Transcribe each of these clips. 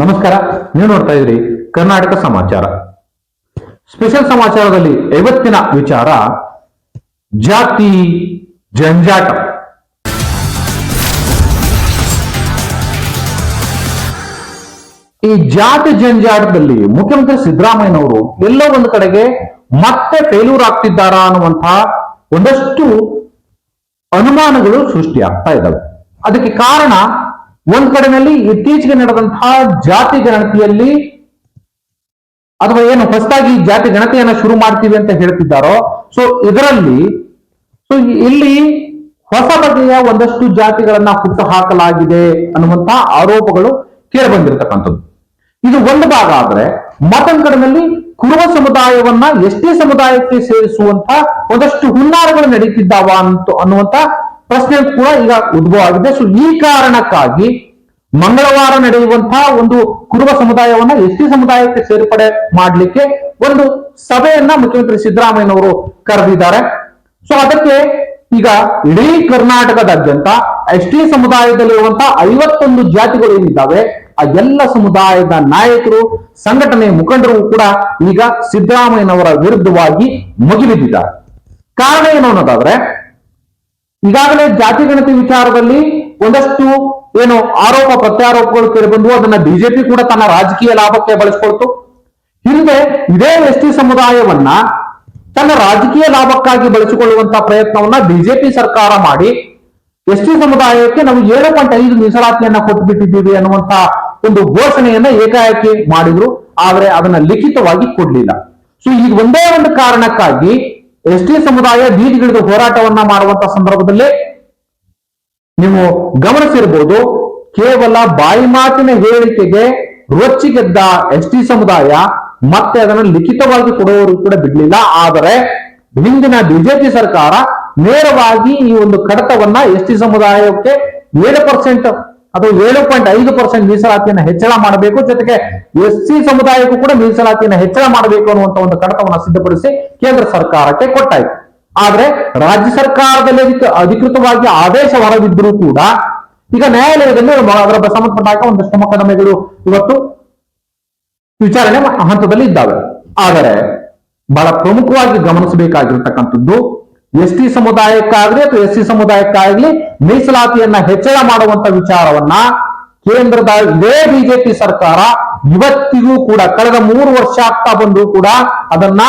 ನಮಸ್ಕಾರ, ನೀವು ನೋಡ್ತಾ ಇದ್ರಿ ಕರ್ನಾಟಕ ಸಮಾಚಾರ. ಸ್ಪೆಷಲ್ ಸಮಾಚಾರದಲ್ಲಿ ಇವತ್ತಿನ ವಿಚಾರ, ಜಾತಿ ಜಂಜಾಟ. ಈ ಜಾತಿ ಜಂಜಾಟದಲ್ಲಿ ಮುಖ್ಯಮಂತ್ರಿ ಸಿದ್ದರಾಮಯ್ಯನವರು ಎಲ್ಲೋ ಒಂದು ಕಡೆಗೆ ಮತ್ತೆ ಫೇಲ್ಯೂರ್ ಆಗ್ತಿದ್ದಾರಾ ಅನ್ನುವಂತಹ ಒಂದಷ್ಟು ಅನುಮಾನಗಳು ಸೃಷ್ಟಿಯಾಗ್ತಾ ಇದ್ದಾವೆ. ಅದಕ್ಕೆ ಕಾರಣ ಒಂದ್ ಕಡೆನಲ್ಲಿ ಇತ್ತೀಚೆಗೆ ನಡೆದಂತಹ ಜಾತಿ ಗಣತಿಯಲ್ಲಿ ಅಥವಾ ಏನು ಹೊಸದಾಗಿ ಜಾತಿ ಗಣತಿಯನ್ನ ಶುರು ಮಾಡ್ತೀವಿ ಅಂತ ಹೇಳ್ತಿದ್ದಾರೋ ಸೊ ಇದರಲ್ಲಿ ಸೊ ಇಲ್ಲಿ ಹೊಸ ಬಗೆಯ ಒಂದಷ್ಟು ಜಾತಿಗಳನ್ನ ಹುಟ್ಟು ಹಾಕಲಾಗಿದೆ ಅನ್ನುವಂತಹ ಆರೋಪಗಳು ಕೇಳಬಂದಿರತಕ್ಕಂಥದ್ದು. ಇದು ಒಂದು ಭಾಗ ಆದ್ರೆ, ಮತ್ತೊಂದು ಕಡೆನಲ್ಲಿ ಕುರುಬ ಸಮುದಾಯವನ್ನ ಎಷ್ಟೇ ಸಮುದಾಯಕ್ಕೆ ಸೇರಿಸುವಂತ ಒಂದಷ್ಟು ಹುನ್ನಾರಗಳು ನಡೀತಿದ್ದಾವ ಅಂತ ಅನ್ನುವಂತ ಪ್ರಶ್ನೆ ಕೂಡ ಈಗ ಉದ್ಭವ ಆಗಿದೆ ಸೊ ಈ ಕಾರಣಕ್ಕಾಗಿ ಮಂಗಳವಾರ ನಡೆಯುವಂತಹ ಒಂದು ಕುರುಬ ಸಮುದಾಯವನ್ನ ಎಸ್ಟಿ ಸಮುದಾಯಕ್ಕೆ ಸೇರ್ಪಡೆ ಮಾಡಲಿಕ್ಕೆ ಒಂದು ಸಭೆಯನ್ನ ಮುಖ್ಯಮಂತ್ರಿ ಸಿದ್ದರಾಮಯ್ಯನವರು ಕರೆದಿದ್ದಾರೆ. ಸೊ ಅದಕ್ಕೆ ಈಗ ಇಡೀ ಕರ್ನಾಟಕದಾದ್ಯಂತ ಎಸ್ ಟಿ ಸಮುದಾಯದಲ್ಲಿರುವಂತಹ ಐವತ್ತೊಂದು ಜಾತಿಗಳು ಏನಿದ್ದಾವೆ, ಆ ಎಲ್ಲ ಸಮುದಾಯದ ನಾಯಕರು, ಸಂಘಟನೆ ಮುಖಂಡರು ಕೂಡ ಈಗ ಸಿದ್ದರಾಮಯ್ಯನವರ ವಿರುದ್ಧವಾಗಿ ಮುಗಿಬಿದ್ದಿದ್ದಾರೆ. ಕಾರಣ ಏನು ಅನ್ನೋದಾದ್ರೆ ಈಗಾಗಲೇ ಜಾತಿ ಗಣತಿ ವಿಚಾರದಲ್ಲಿ ಒಂದಷ್ಟು ಏನು ಆರೋಪ ಪ್ರತ್ಯಾರೋಪಗಳು ಕೇಳಿಬಂದು ಅದನ್ನ ಬಿಜೆಪಿ ಕೂಡ ತನ್ನ ರಾಜಕೀಯ ಲಾಭಕ್ಕೆ ಬಳಸ್ಕೊಳ್ತು. ಹಿಂದೆ ಇದೇ ಎಸ್ ಟಿ ಸಮುದಾಯವನ್ನ ತನ್ನ ರಾಜಕೀಯ ಲಾಭಕ್ಕಾಗಿ ಬಳಸಿಕೊಳ್ಳುವಂತ ಪ್ರಯತ್ನವನ್ನ ಬಿಜೆಪಿ ಸರ್ಕಾರ ಮಾಡಿ ಎಸ್ ಟಿ ಸಮುದಾಯಕ್ಕೆ ನಾವು ಏಳು ಪಾಯಿಂಟ್ ಐದು ಮೀಸಲಾತಿಯನ್ನ ಕೊಟ್ಬಿಟ್ಟಿದ್ದೀವಿ ಅನ್ನುವಂತ ಒಂದು ಘೋಷಣೆಯನ್ನ ಏಕಾಏಕಿ ಮಾಡಿದ್ರು. ಆದ್ರೆ ಅದನ್ನ ಲಿಖಿತವಾಗಿ ಕೊಡ್ಲಿಲ್ಲ. ಸೊ ಈಗ ಒಂದೇ ಒಂದು ಕಾರಣಕ್ಕಾಗಿ ಎಸ್ ಟಿ ಸಮುದಾಯ ಬೀದಿಗಿಳಿದು ಹೋರಾಟವನ್ನ ಮಾಡುವಂತ ಸಂದರ್ಭದಲ್ಲಿ ನೀವು ಗಮನಿಸಿರ್ಬೋದು, ಕೇವಲ ಬಾಯಿ ಮಾತಿನ ಹೇಳಿಕೆಗೆ ರೊಚ್ಚಿಗೆದ್ದ ಎಸ್ ಟಿ ಸಮುದಾಯ ಮತ್ತೆ ಅದನ್ನು ಲಿಖಿತವಾಗಿ ಕೊಡುವವರು ಕೂಡ ಬಿಡ್ಲಿಲ್ಲ. ಆದರೆ ಹಿಂದಿನ ಬಿಜೆಪಿ ಸರ್ಕಾರ ನೇರವಾಗಿ ಈ ಒಂದು ಕಡತವನ್ನ ಎಸ್ ಟಿ ಸಮುದಾಯಕ್ಕೆ ಏಳು ಪರ್ಸೆಂಟ್ ಅಥವಾ ಏಳು ಪಾಯಿಂಟ್ ಐದು ಪರ್ಸೆಂಟ್ ಮೀಸಲಾತಿಯನ್ನು ಹೆಚ್ಚಳ ಮಾಡಬೇಕು. ಜೊತೆಗೆ ಎಸ್ ಸಿ ಸಮುದಾಯಕ್ಕೂ ಕೂಡ ಮೀಸಲಾತಿಯನ್ನು ಹೆಚ್ಚಳ ಮಾಡಬೇಕು ಅನ್ನುವಂತ ಒಂದು ಕಡತವನ್ನು ಸಿದ್ಧಪಡಿಸಿ ಕೇಂದ್ರ ಸರ್ಕಾರಕ್ಕೆ ಕೊಟ್ಟಾಯಿತು. ಆದ್ರೆ ರಾಜ್ಯ ಸರ್ಕಾರದಲ್ಲಿ ಅಧಿಕೃತವಾಗಿ ಆದೇಶ ಹೊರಬಿದ್ದರೂ ಕೂಡ ಈಗ ನ್ಯಾಯಾಲಯದಲ್ಲಿ ಅದರ ಸಂಬಂಧಪಟ್ಟ ಹಾಗೆ ಒಂದಷ್ಟು ಮೊಕದ್ದಮೆಗಳು ಇವತ್ತು ವಿಚಾರಣೆ ಹಂತದಲ್ಲಿ ಇದ್ದಾವೆ. ಆದರೆ ಬಹಳ ಪ್ರಮುಖವಾಗಿ ಗಮನಿಸಬೇಕಾಗಿರ್ತಕ್ಕಂಥದ್ದು ಎಸ್ ಟಿ ಸಮುದಾಯಕ್ಕಾಗಲಿ ಅಥವಾ ಎಸ್ ಸಿ ಸಮುದಾಯಕ್ಕಾಗಲಿ ಮೀಸಲಾತಿಯನ್ನ ಹೆಚ್ಚಳ ಮಾಡುವಂತ ವಿಚಾರವನ್ನ ಕೇಂದ್ರದ ಇದೇ ಬಿಜೆಪಿ ಸರ್ಕಾರ ಇವತ್ತಿಗೂ ಕೂಡ ಕಳೆದ ಮೂರು ವರ್ಷ ಆಗ್ತಾ ಬಂದು ಕೂಡ ಅದನ್ನ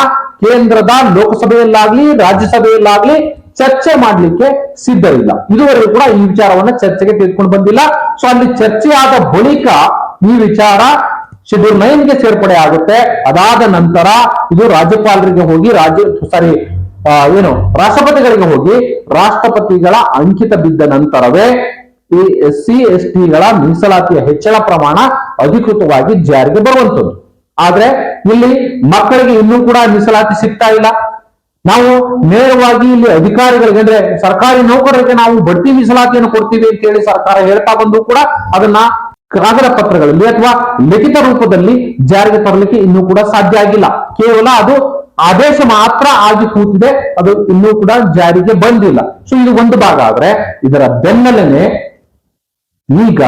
ಕೇಂದ್ರದ ಲೋಕಸಭೆಯಲ್ಲಾಗ್ಲಿ, ರಾಜ್ಯಸಭೆಯಲ್ಲಾಗ್ಲಿ ಚರ್ಚೆ ಮಾಡ್ಲಿಕ್ಕೆ ಸಿದ್ಧವಿಲ್ಲ ಇದುವರೆಗೂ ಕೂಡ ಈ ವಿಚಾರವನ್ನ ಚರ್ಚೆಗೆ ತೆಗೆದುಕೊಂಡು ಬಂದಿಲ್ಲ. ಸೊ ಅಲ್ಲಿ ಚರ್ಚೆಯಾದ ಬಳಿಕ ಈ ವಿಚಾರ ಶೆಡ್ಯೂಲ್ ನೈನ್ಗೆ ಸೇರ್ಪಡೆ ಆಗುತ್ತೆ. ಅದಾದ ನಂತರ ಇದು ರಾಜ್ಯಪಾಲರಿಗೆ ಹೋಗಿ ರಾಜ್ಯ ಸಾರಿ ಏನು, ರಾಷ್ಟ್ರಪತಿಗಳಿಗೆ ಹೋಗಿ ರಾಷ್ಟ್ರಪತಿಗಳ ಅಂಕಿತ ಬಿದ್ದ ನಂತರವೇ ಈ ಎಸ್ ಸಿ, ಎಸ್ ಟಿಗಳ ಮೀಸಲಾತಿಯ ಹೆಚ್ಚಳ ಪ್ರಮಾಣ ಅಧಿಕೃತವಾಗಿ ಜಾರಿಗೆ ಬರುವಂತದ್ದು ಆದ್ರೆ ಇಲ್ಲಿ ಮಕ್ಕಳಿಗೆ ಇನ್ನೂ ಕೂಡ ಮೀಸಲಾತಿ ಸಿಗ್ತಾ ಇಲ್ಲ. ನಾವು ನೇರವಾಗಿ ಇಲ್ಲಿ ಅಧಿಕಾರಿಗಳಿಗೆ, ಅಂದ್ರೆ ಸರ್ಕಾರಿ ನೌಕರರಿಗೆ ನಾವು ಬಡ್ತಿ ಮೀಸಲಾತಿಯನ್ನು ಕೊಡ್ತೀವಿ ಅಂತ ಹೇಳಿ ಸರ್ಕಾರ ಹೇಳ್ತಾ ಬಂದು ಕೂಡ ಅದನ್ನ ಕಾಗದ ಪತ್ರಗಳಲ್ಲಿ ಅಥವಾ ಲಿಖಿತ ರೂಪದಲ್ಲಿ ಜಾರಿಗೆ ತರಲಿಕ್ಕೆ ಇನ್ನೂ ಕೂಡ ಸಾಧ್ಯ ಆಗಿಲ್ಲ. ಕೇವಲ ಅದು ಆದೇಶ ಮಾತ್ರ ಆಗಿ ಕೂತಿದೆ ಅದು ಇನ್ನೂ ಕೂಡ ಜಾರಿಗೆ ಬಂದಿಲ್ಲ. ಸೊ ಇದು ಒಂದು ಭಾಗ ಆದ್ರೆ ಇದರ ಬೆನ್ನಲ್ಲೇ ಈಗ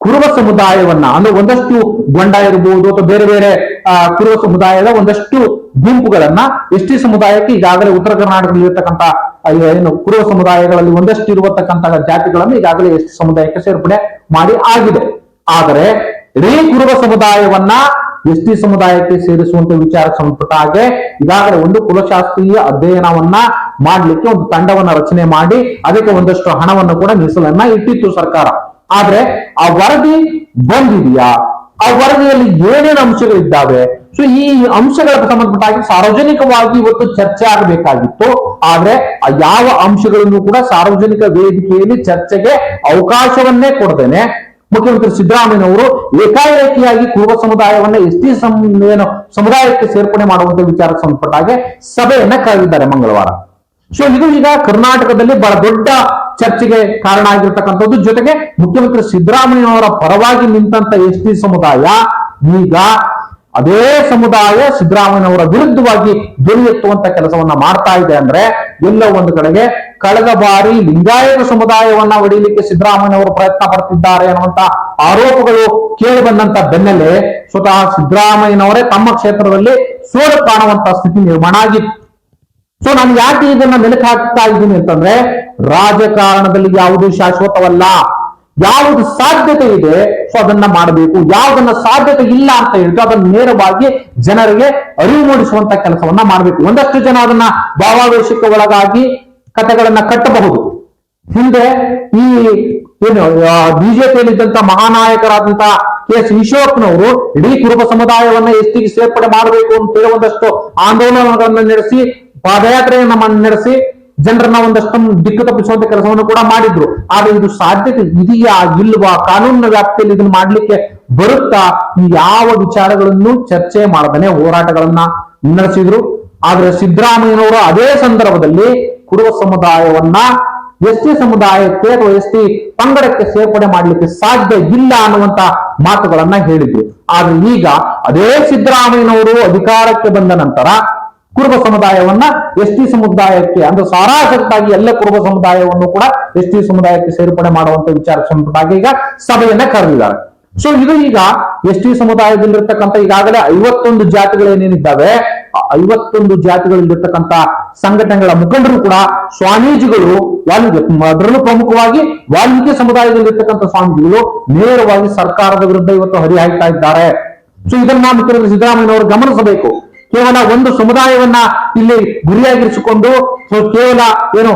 ಕುರುಬ ಸಮುದಾಯವನ್ನ ಅಂದ್ರೆ ಒಂದಷ್ಟು ಗೊಂಡ ಇರಬಹುದು ಅಥವಾ ಬೇರೆ ಬೇರೆ ಆ, ಕುರುಬ ಸಮುದಾಯದ ಒಂದಷ್ಟು ಗುಂಪುಗಳನ್ನ ಎಸ್ ಟಿ ಸಮುದಾಯಕ್ಕೆ ಈಗಾಗಲೇ ಉತ್ತರ ಕರ್ನಾಟಕದಲ್ಲಿ ಇರತಕ್ಕಂತ ಏನು ಕುರುಬ ಸಮುದಾಯಗಳಲ್ಲಿ ಒಂದಷ್ಟು ಇರುವತಕ್ಕಂತಹ ಜಾತಿಗಳನ್ನು ಈಗಾಗಲೇ ಎಸ್ ಟಿ ಸಮುದಾಯಕ್ಕೆ ಸೇರ್ಪಡೆ ಮಾಡಿ ಆಗಿದೆ. ಆದರೆ ಇಡೀ ಕುರುಬ ಸಮುದಾಯವನ್ನ ಎಸ್ ಟಿ ಸಮುದಾಯಕ್ಕೆ ಸೇರಿಸುವಂತ ವಿಚಾರ ಸಂಬಂಧಪಟ್ಟ ಹಾಗೆ ಈಗಾಗಲೇ ಒಂದು ಕುಲಶಾಸ್ತ್ರೀಯ ಅಧ್ಯಯನವನ್ನ ಮಾಡ್ಲಿಕ್ಕೆ ಒಂದು ತಂಡವನ್ನ ರಚನೆ ಮಾಡಿ ಅದಕ್ಕೆ ಒಂದಷ್ಟು ಹಣವನ್ನು ಕೂಡ ಮೀಸಲನ್ನ ಇಟ್ಟಿತ್ತು ಸರ್ಕಾರ. ಆದ್ರೆ ಆ ವರದಿ ಬಂದಿದೆಯಾ? ಆ ವರದಿಯಲ್ಲಿ ಏನೇನು ಅಂಶಗಳಿದ್ದಾವೆ? ಸೊ ಈ ಅಂಶಗಳ ಸಂಬಂಧಪಟ್ಟಾಗಿ ಸಾರ್ವಜನಿಕವಾಗಿ ಇವತ್ತು ಚರ್ಚೆ ಆಗಬೇಕಾಗಿತ್ತು. ಆದ್ರೆ ಆ ಯಾವ ಅಂಶಗಳನ್ನು ಕೂಡ ಸಾರ್ವಜನಿಕ ವೇದಿಕೆಯಲ್ಲಿ ಚರ್ಚೆಗೆ ಅವಕಾಶವನ್ನೇ ಕೊಡದೇನೆ. ಮುಖ್ಯಮಂತ್ರಿ ಸಿದ್ದರಾಮಯ್ಯನವರು ಏಕಾಏಕಿಯಾಗಿ ಕುರುಬ ಸಮುದಾಯವನ್ನ ಎಸ್ ಟಿ ಏನು ಸಮುದಾಯಕ್ಕೆ ಸೇರ್ಪಡೆ ಮಾಡುವಂತಹ ವಿಚಾರಕ್ಕೆ ಸಂಬಂಧಪಟ್ಟ ಹಾಗೆ ಸಭೆಯನ್ನ ಕರೆದಿದ್ದಾರೆ ಮಂಗಳವಾರ. ಸೊ ಇದು ಈಗ ಕರ್ನಾಟಕದಲ್ಲಿ ಬಹಳ ದೊಡ್ಡ ಚರ್ಚೆಗೆ ಕಾರಣ ಆಗಿರ್ತಕ್ಕಂಥದ್ದು. ಜೊತೆಗೆ ಮುಖ್ಯಮಂತ್ರಿ ಸಿದ್ದರಾಮಯ್ಯನವರ ಪರವಾಗಿ ನಿಂತಂತ ಎಸ್ ಟಿ ಸಮುದಾಯ ಈಗ ಅದೇ ಸಮುದಾಯ ಸಿದ್ದರಾಮಯ್ಯನವರ ವಿರುದ್ಧವಾಗಿ ಧ್ವನಿ ಎತ್ತುವಂತ ಕೆಲಸವನ್ನ ಮಾಡ್ತಾ ಇದೆ ಅಂದ್ರೆ ಎಲ್ಲ ಒಂದು ಕಡೆಗೆ ಕಳೆದ ಬಾರಿ ಲಿಂಗಾಯತ ಸಮುದಾಯವನ್ನ ಒಡೆಯಲಿಕ್ಕೆ ಸಿದ್ದರಾಮಯ್ಯನವರು ಪ್ರಯತ್ನ ಪಡ್ತಿದ್ದಾರೆ ಅನ್ನುವಂತ ಆರೋಪಗಳು ಕೇಳಿ ಬಂದಂತ ಬೆನ್ನಲ್ಲೇ ಸ್ವತಃ ಸಿದ್ದರಾಮಯ್ಯನವರೇ ತಮ್ಮ ಕ್ಷೇತ್ರದಲ್ಲಿ ಸೋಲು ಕಾಣುವಂತ ಸ್ಥಿತಿ ನಿರ್ಮಾಣ ಆಗಿತ್ತು. ಸೊ ನಾನು ಯಾಕೆ ಇದನ್ನ ಮೆಲುಕು ಹಾಕ್ತಾ ಇದ್ದೀನಿ ಅಂತಂದ್ರೆ ರಾಜಕಾರಣದಲ್ಲಿ ಯಾವುದು ಶಾಶ್ವತವಲ್ಲ. ಯಾವುದು ಸಾಧ್ಯತೆ ಇದೆ ಸೊ ಅದನ್ನ ಮಾಡಬೇಕು. ಯಾವುದನ್ನ ಸಾಧ್ಯತೆ ಇಲ್ಲ ಅಂತ ಹೇಳಿದ್ರೆ ಅದನ್ನ ನೇರವಾಗಿ ಜನರಿಗೆ ಅರಿವು ಮೂಡಿಸುವಂತ ಕೆಲಸವನ್ನ ಮಾಡಬೇಕು. ಒಂದಷ್ಟು ಜನ ಅದನ್ನ ಭಾವಾವೇಶಕ್ಕೆ ಒಳಗಾಗಿ ಕಥೆಗಳನ್ನ ಕಟ್ಟಬಹುದು. ಹಿಂದೆ ಈ ಏನು ಬಿಜೆಪಿಯಲ್ಲಿದ್ದಂತ ಮಹಾನಾಯಕರಾದಂತಹ ಕೆ ಎಸ್ ಈಶ್ವರಪ್ಪನವರು ಇಡೀ ಕುರುಬ ಸಮುದಾಯವನ್ನ ಎಸ್ಟಿಗೆ ಸೇರ್ಪಡೆ ಮಾಡಬೇಕು ಅಂತ ಹೇಳಿ ಒಂದಷ್ಟು ಆಂದೋಲನಗಳನ್ನ ನಡೆಸಿ, ಪಾದಯಾತ್ರೆಯನ್ನ ನಡೆಸಿ ಜನರನ್ನ ಒಂದಷ್ಟೊಂದು ದಿಕ್ಕು ತಪ್ಪಿಸುವಂತ ಕೆಲಸವನ್ನು ಕೂಡ ಮಾಡಿದ್ರು. ಆದ್ರೆ ಇದು ಸಾಧ್ಯತೆ ಇದೆಯಾ ಇಲ್ವಾ? ಕಾನೂನಿನ ವ್ಯಾಪ್ತಿಯಲ್ಲಿ ಇದನ್ನು ಮಾಡ್ಲಿಕ್ಕೆ ಬರುತ್ತಾ? ಯಾವ ವಿಚಾರಗಳನ್ನು ಚರ್ಚೆ ಮಾಡದನೆ ಹೋರಾಟಗಳನ್ನ ನಡೆಸಿದ್ರು. ಆದ್ರೆ ಸಿದ್ದರಾಮಯ್ಯನವರು ಅದೇ ಸಂದರ್ಭದಲ್ಲಿ ಕುರುಬ ಸಮುದಾಯವನ್ನ ಎಸ್ ಟಿ ಸಮುದಾಯಕ್ಕೆ ಅಥವಾ ಎಸ್ ಟಿ ಪಂಗಡಕ್ಕೆ ಸೇರ್ಪಡೆ ಮಾಡಲಿಕ್ಕೆ ಸಾಧ್ಯ ಇಲ್ಲ ಅನ್ನುವಂತ ಮಾತುಗಳನ್ನ ಹೇಳಿದ್ರು. ಆದ್ರೆ ಈಗ ಅದೇ ಸಿದ್ದರಾಮಯ್ಯನವರು ಅಧಿಕಾರಕ್ಕೆ ಬಂದ ನಂತರ ಕುರುಬ ಸಮುದಾಯವನ್ನ ಎಸ್ ಟಿ ಸಮುದಾಯಕ್ಕೆ ಅಂದ್ರೆ ಸಾರಾಸಕ್ತಾಗಿ ಎಲ್ಲ ಕುರುಬ ಸಮುದಾಯವನ್ನು ಕೂಡ ಎಸ್ ಟಿ ಸಮುದಾಯಕ್ಕೆ ಸೇರ್ಪಡೆ ಮಾಡುವಂತ ವಿಚಾರ ಈಗ ಸಭೆಯನ್ನ ಕರೆದಿದ್ದಾರೆ. ಸೊ ಇದು ಈಗ ಎಸ್ ಟಿ ಸಮುದಾಯದಲ್ಲಿರ್ತಕ್ಕಂಥ ಈಗಾಗಲೇ ಐವತ್ತೊಂದು ಜಾತಿಗಳೇನೇನಿದ್ದಾವೆ ಐವತ್ತೊಂದು ಜಾತಿಗಳಲ್ಲಿರ್ತಕ್ಕಂಥ ಸಂಘಟನೆಗಳ ಮುಖಂಡರು ಕೂಡ ಸ್ವಾಮೀಜಿಗಳು ವಾಲ್ಮೀಕಿ ಅದರಲ್ಲೂ ಪ್ರಮುಖವಾಗಿ ವಾಲ್ಮೀಕಿ ಸಮುದಾಯದಲ್ಲಿರ್ತಕ್ಕಂಥ ಸ್ವಾಮೀಜಿಗಳು ನೇರವಾಗಿ ಸರ್ಕಾರದ ವಿರುದ್ಧ ಇವತ್ತು ಹರಿಹಾಯ್ತಾ ಇದ್ದಾರೆ. ಸೊ ಇದನ್ನ ಮುಖ್ಯಮಂತ್ರಿ ಸಿದ್ದರಾಮಯ್ಯನವರು ಗಮನಿಸಬೇಕು ಕೇವಲ ಒಂದು ಸಮುದಾಯವನ್ನ ಇಲ್ಲಿ ಗುರಿಯಾಗಿರಿಸಿಕೊಂಡು ಕೇವಲ ಏನು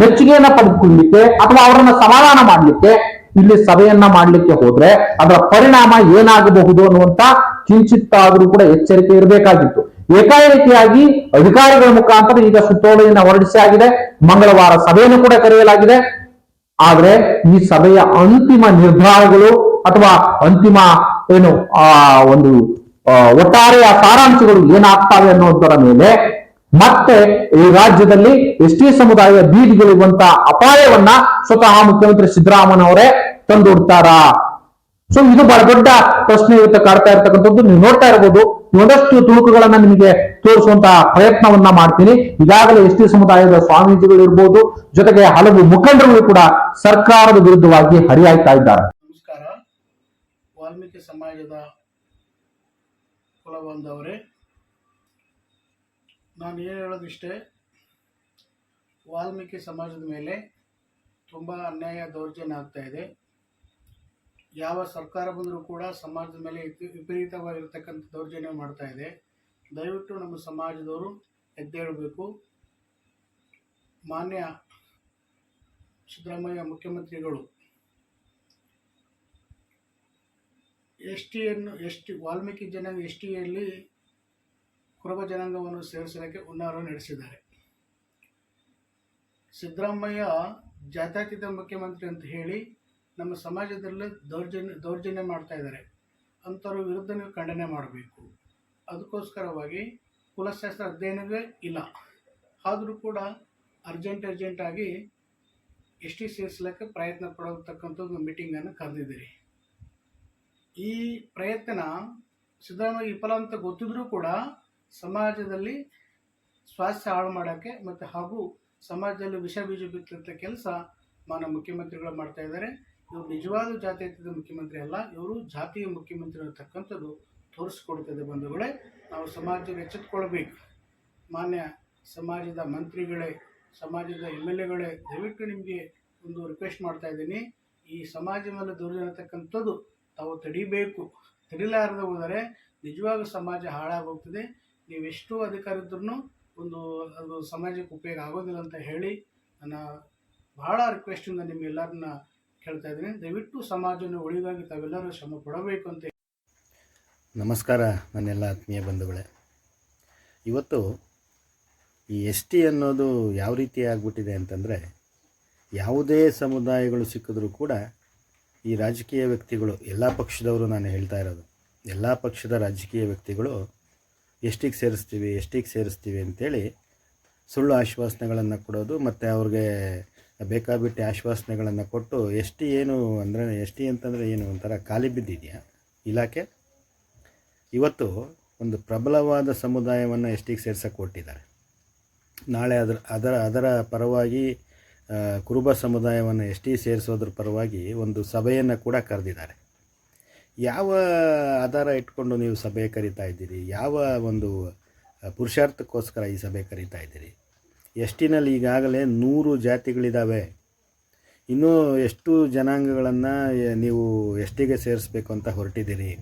ಮೆಚ್ಚುಗೆಯನ್ನ ಪಡೆದುಕೊಳ್ಳಲಿಕ್ಕೆ ಅಥವಾ ಅವರನ್ನ ಸಮಾಧಾನ ಮಾಡಲಿಕ್ಕೆ ಇಲ್ಲಿ ಸಭೆಯನ್ನ ಮಾಡಲಿಕ್ಕೆ ಹೋದ್ರೆ ಅದರ ಪರಿಣಾಮ ಏನಾಗಬಹುದು ಅನ್ನುವಂತ ಕಿಂಚಿತ್ತಾದರೂ ಕೂಡ ಎಚ್ಚರಿಕೆ ಇರಬೇಕಾಗಿತ್ತು. ಏಕಾಏಕಿಯಾಗಿ ಅಧಿಕಾರಿಗಳ ಮುಖಾಂತರ ಈಗ ಸುತ್ತೋಲೆಯನ್ನ ಹೊರಡಿಸಿ ಆಗಿದೆ. ಮಂಗಳವಾರ ಸಭೆಯನ್ನು ಕೂಡ ಕರೆಯಲಾಗಿದೆ. ಆದ್ರೆ ಈ ಸಭೆಯ ಅಂತಿಮ ನಿರ್ಧಾರಗಳು ಅಥವಾ ಅಂತಿಮ ಏನು, ಆ ಒಂದು ಆ, ಒಟ್ಟಾರೆಯ ಸಾರಾಂಶಗಳು ಏನಾಗ್ತವೆ ಅನ್ನೋದರ ಮೇಲೆ ಮತ್ತೆ ಈ ರಾಜ್ಯದಲ್ಲಿ ಎಸ್ ಟಿ ಸಮುದಾಯ ಬೀದಿಗಿಳಿಯುವಂತ ಅಪಾಯವನ್ನ ಸ್ವತಃ ಮುಖ್ಯಮಂತ್ರಿ ಸಿದ್ದರಾಮಯ್ಯನವರೇ ತಂದೊಡ್ತಾರಾ. ಸೊ ಇದು ಬಹಳ ದೊಡ್ಡ ಪ್ರಶ್ನೆ ಇವತ್ತು ಕಾಡ್ತಾ ಇರ್ತಕ್ಕಂಥದ್ದು. ನೀವು ನೋಡ್ತಾ ಇರಬಹುದು ಒಂದಷ್ಟು ತುಣುಕುಗಳನ್ನ ನಿಮಗೆ ತೋರಿಸುವಂತ ಪ್ರಯತ್ನವನ್ನ ಮಾಡ್ತೀನಿ. ಈಗಾಗಲೇ ಎಸ್ ಟಿ ಸಮುದಾಯದ ಸ್ವಾಮೀಜಿಗಳು ಇರ್ಬೋದು ಜೊತೆಗೆ ಹಲವು ಮುಖಂಡರು ಕೂಡ ಸರ್ಕಾರದ ವಿರುದ್ಧವಾಗಿ ಹರಿಯಾಯ್ತಾ ಇದ್ದಾರೆ. ನಮಸ್ಕಾರ. ವಾಲ್ಮೀಕಿ ಸಮಾಜದ ಕುಲಬಂಧವರೇ, ನಾನು ಏನು ಹೇಳೋದಿಷ್ಟೇ, ವಾಲ್ಮೀಕಿ ಸಮಾಜದ ಮೇಲೆ ತುಂಬ ಅನ್ಯಾಯ ದೌರ್ಜನ್ಯ ಆಗ್ತಾ ಇದೆ. ಯಾವ ಸರ್ಕಾರ ಬಂದರೂ ಕೂಡ ಸಮಾಜದ ಮೇಲೆ ವಿಪ- ವಿಪರೀತವಾಗಿರ್ತಕ್ಕಂಥ ದೌರ್ಜನ್ಯ ಮಾಡ್ತಾ ಇದೆ. ದಯವಿಟ್ಟು ನಮ್ಮ ಸಮಾಜದವರು ಎದ್ದೇಳಬೇಕು. ಮಾನ್ಯ ಸಿದ್ದರಾಮಯ್ಯ ಮುಖ್ಯಮಂತ್ರಿಗಳು ಎಸ್ ಟಿಯನ್ನು ಎಸ್ ಟಿ ವಾಲ್ಮೀಕಿ ಜನಾಂಗ ಎಸ್ ಟಿಯಲ್ಲಿ ಕುರುಬ ಜನಾಂಗವನ್ನು ಸೇರಿಸಲಿಕ್ಕೆ ಹುನ್ನಾರ ನಡೆಸಿದ್ದಾರೆ. ಸಿದ್ದರಾಮಯ್ಯ ಜಾತ್ಯತೀತ ಮುಖ್ಯಮಂತ್ರಿ ಅಂತ ಹೇಳಿ ನಮ್ಮ ಸಮಾಜದಲ್ಲಿ ದೌರ್ಜನ್ಯ ದೌರ್ಜನ್ಯ ಮಾಡ್ತಾ ಇದ್ದಾರೆ. ಅಂಥವ್ರ ವಿರುದ್ಧ ನೀವು ಖಂಡನೆ ಮಾಡಬೇಕು. ಅದಕ್ಕೋಸ್ಕರವಾಗಿ ಕುಲಶಾಸ್ತ್ರ ಅಧ್ಯಯನವೇ ಇಲ್ಲ. ಆದರೂ ಕೂಡ ಅರ್ಜೆಂಟ್, ಅರ್ಜೆಂಟಾಗಿ ಎಸ್ ಟಿ ಸೇರಿಸಲಿಕ್ಕೆ ಪ್ರಯತ್ನ ಪಡತಕ್ಕಂಥದ್ದು ಮೀಟಿಂಗನ್ನು ಕರೆದಿದ್ದೀರಿ. ಈ ಪ್ರಯತ್ನ ಸಿದ್ದರಾಮಯ್ಯ ವಿಫಲ ಅಂತ ಗೊತ್ತಿದ್ರೂ ಕೂಡ ಸಮಾಜದಲ್ಲಿ ಸ್ವಾಸ್ಥ್ಯ ಹಾಳು ಮಾಡೋಕ್ಕೆ ಮತ್ತು ಹಾಗೂ ಸಮಾಜದಲ್ಲಿ ವಿಷ ಬೀಜ ಬಿತ್ತಂಥ ಕೆಲಸ ಮಾನ ಮುಖ್ಯಮಂತ್ರಿಗಳು ಮಾಡ್ತಾ ಇದ್ದಾರೆ. ಇವರು ನಿಜವಾದ ಜಾತ್ಯತೀತ ಮುಖ್ಯಮಂತ್ರಿ ಅಲ್ಲ, ಇವರು ಜಾತಿಯ ಮುಖ್ಯಮಂತ್ರಿ ಅಂತಕ್ಕಂಥದ್ದು ತೋರಿಸ್ಕೊಡ್ತದೆ ಬಂಧುಗಳೇ. ನಾವು ಸಮಾಜಕ್ಕೆ ಎಚ್ಚೆತ್ಕೊಳ್ಬೇಕು. ಮಾನ್ಯ ಸಮಾಜದ ಮಂತ್ರಿಗಳೇ, ಸಮಾಜದ ಎಂ ಎಲ್ ಎಗಳೇ, ದಯವಿಟ್ಟು ನಿಮಗೆ ಒಂದು ರಿಕ್ವೆಸ್ಟ್ ಮಾಡ್ತಾ ಇದ್ದೀನಿ. ಈ ಸಮಾಜ ಮೇಲೆ ದೌರ್ಜನ್ಯ ತಾವು ತಡಿಬೇಕು, ತಡಿಲಾರದೆ ಹೋದರೆ ನಿಜವಾಗೂ ಸಮಾಜ ಹಾಳಾಗೋಗ್ತದೆ. ನೀವೆಷ್ಟು ಅಧಿಕಾರ ಇದ್ರೂ ಒಂದು, ಅದು ಸಮಾಜಕ್ಕೆ ಉಪಯೋಗ ಆಗೋದಿಲ್ಲ ಅಂತ ಹೇಳಿ ನನ್ನ ಬಹಳ ರಿಕ್ವೆಸ್ಟಿಂದ ನಿಮ್ಗೆಲ್ಲರನ್ನ ಕೇಳ್ತಾ ಇದ್ದೀನಿ. ದಯವಿಟ್ಟು ಸಮಾಜವನ್ನು ಉಳಿಗಾಗಿ ತಾವೆಲ್ಲರೂ ಶ್ರಮ ಪಡಬೇಕು ಅಂತ ನಮಸ್ಕಾರ ನನ್ನೆಲ್ಲ ಆತ್ಮೀಯ ಬಂಧುಗಳೇ. ಇವತ್ತು ಈ ಎಸ್ ಟಿ ಅನ್ನೋದು ಯಾವ ರೀತಿ ಆಗಿಬಿಟ್ಟಿದೆ ಅಂತಂದರೆ ಯಾವುದೇ ಸಮುದಾಯಗಳು ಸಿಕ್ಕಿದ್ರೂ ಕೂಡ ಈ ರಾಜಕೀಯ ವ್ಯಕ್ತಿಗಳು, ಎಲ್ಲ ಪಕ್ಷದವರು ನಾನು ಹೇಳ್ತಾ ಇರೋದು, ಎಲ್ಲ ಪಕ್ಷದ ರಾಜಕೀಯ ವ್ಯಕ್ತಿಗಳು ಎಷ್ಟಿಗೆ ಸೇರಿಸ್ತೀವಿ ಎಷ್ಟಿಗೆ ಸೇರಿಸ್ತೀವಿ ಅಂತೇಳಿ ಸುಳ್ಳು ಆಶ್ವಾಸನೆಗಳನ್ನು ಕೊಡೋದು ಮತ್ತು ಅವ್ರಿಗೆ ಬೇಕಾಬಿಟ್ಟು ಆಶ್ವಾಸನೆಗಳನ್ನು ಕೊಟ್ಟು ಎಸ್ ಟಿ ಏನು ಅಂದರೆ ಎಸ್ ಟಿ ಅಂತಂದರೆ ಏನು ಒಂಥರ ಖಾಲಿ ಬಿದ್ದಿದೆಯಾ? ಇಲಾಖೆ? ಇವತ್ತು ಒಂದು ಪ್ರಬಲವಾದ ಸಮುದಾಯವನ್ನು ಎಷ್ಟಿಗೆ ಸೇರ್ಸಕ್ಕೆ ಕೊಟ್ಟಿದ್ದಾರೆ? ನಾಳೆ ಅದರ ಅದರ ಅದರ ಪರವಾಗಿ ಕುರುಬ ಸಮುದಾಯವನ್ನು ಎಸ್ ಟಿ ಸೇರಿಸೋದ್ರ ಪರವಾಗಿ ಒಂದು ಸಭೆಯನ್ನು ಕೂಡ ಕರೆದಿದ್ದಾರೆ. ಯಾವ ಆಧಾರ ಇಟ್ಕೊಂಡು ನೀವು ಸಭೆ ಕರಿತಾ ಇದ್ದೀರಿ? ಯಾವ ಒಂದು ಪುರುಷಾರ್ಥಕ್ಕೋಸ್ಕರ ಈ ಸಭೆ ಕರಿತಾ ಇದ್ದೀರಿ? ಎಸ್ ಟಿನಲ್ಲಿ ಈಗಾಗಲೇ ನೂರು ಜಾತಿಗಳಿದ್ದಾವೆ ಇನ್ನೂ ಎಷ್ಟು ಜನಾಂಗಗಳನ್ನು ನೀವು ಎಸ್ ಟಿಗೆ ಸೇರಿಸ್ಬೇಕು ಅಂತ ಹೊರಟಿದ್ದೀರಿ?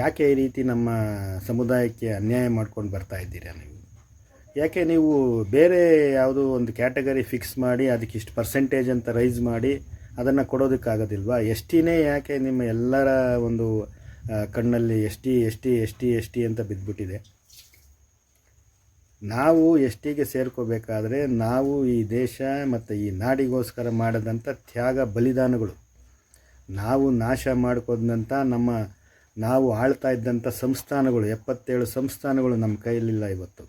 ಯಾಕೆ ಈ ರೀತಿ ನಮ್ಮ ಸಮುದಾಯಕ್ಕೆ ಅನ್ಯಾಯ ಮಾಡ್ಕೊಂಡು ಬರ್ತಾ ಇದ್ದೀರಾ ನೀವು? ಯಾಕೆ ನೀವು ಬೇರೆ ಯಾವುದೋ ಒಂದು ಕ್ಯಾಟಗರಿ ಫಿಕ್ಸ್ ಮಾಡಿ ಅದಕ್ಕೆ ಇಷ್ಟು ಪರ್ಸೆಂಟೇಜ್ ಅಂತ ರೈಸ್ ಮಾಡಿ ಅದನ್ನು ಕೊಡೋದಕ್ಕಾಗೋದಿಲ್ವಾ? ಎಸ್ ಟಿನೇ ಯಾಕೆ ನಿಮ್ಮ ಎಲ್ಲರ ಒಂದು ಕಣ್ಣಲ್ಲಿ S T S T S T S T ಅಂತ ಬಿದ್ದುಬಿಟ್ಟಿದೆ ನಾವು ಎಸ್ ಟಿಗೆ ಸೇರ್ಕೋಬೇಕಾದ್ರೆ ನಾವು ಈ ದೇಶ ಮತ್ತು ಈ ನಾಡಿಗೋಸ್ಕರ ಮಾಡಿದಂಥ ತ್ಯಾಗ ಬಲಿದಾನಗಳು. ನಾವು ನಾಶ ಮಾಡ್ಕೋದಂಥ ನಮ್ಮ, ನಾವು ಆಳ್ತಾ ಇದ್ದಂಥ ಸಂಸ್ಥಾನಗಳು, ಎಪ್ಪತ್ತೇಳು ಸಂಸ್ಥಾನಗಳು ನಮ್ಮ ಕೈಯಲ್ಲಿಲ್ಲ ಇವತ್ತು.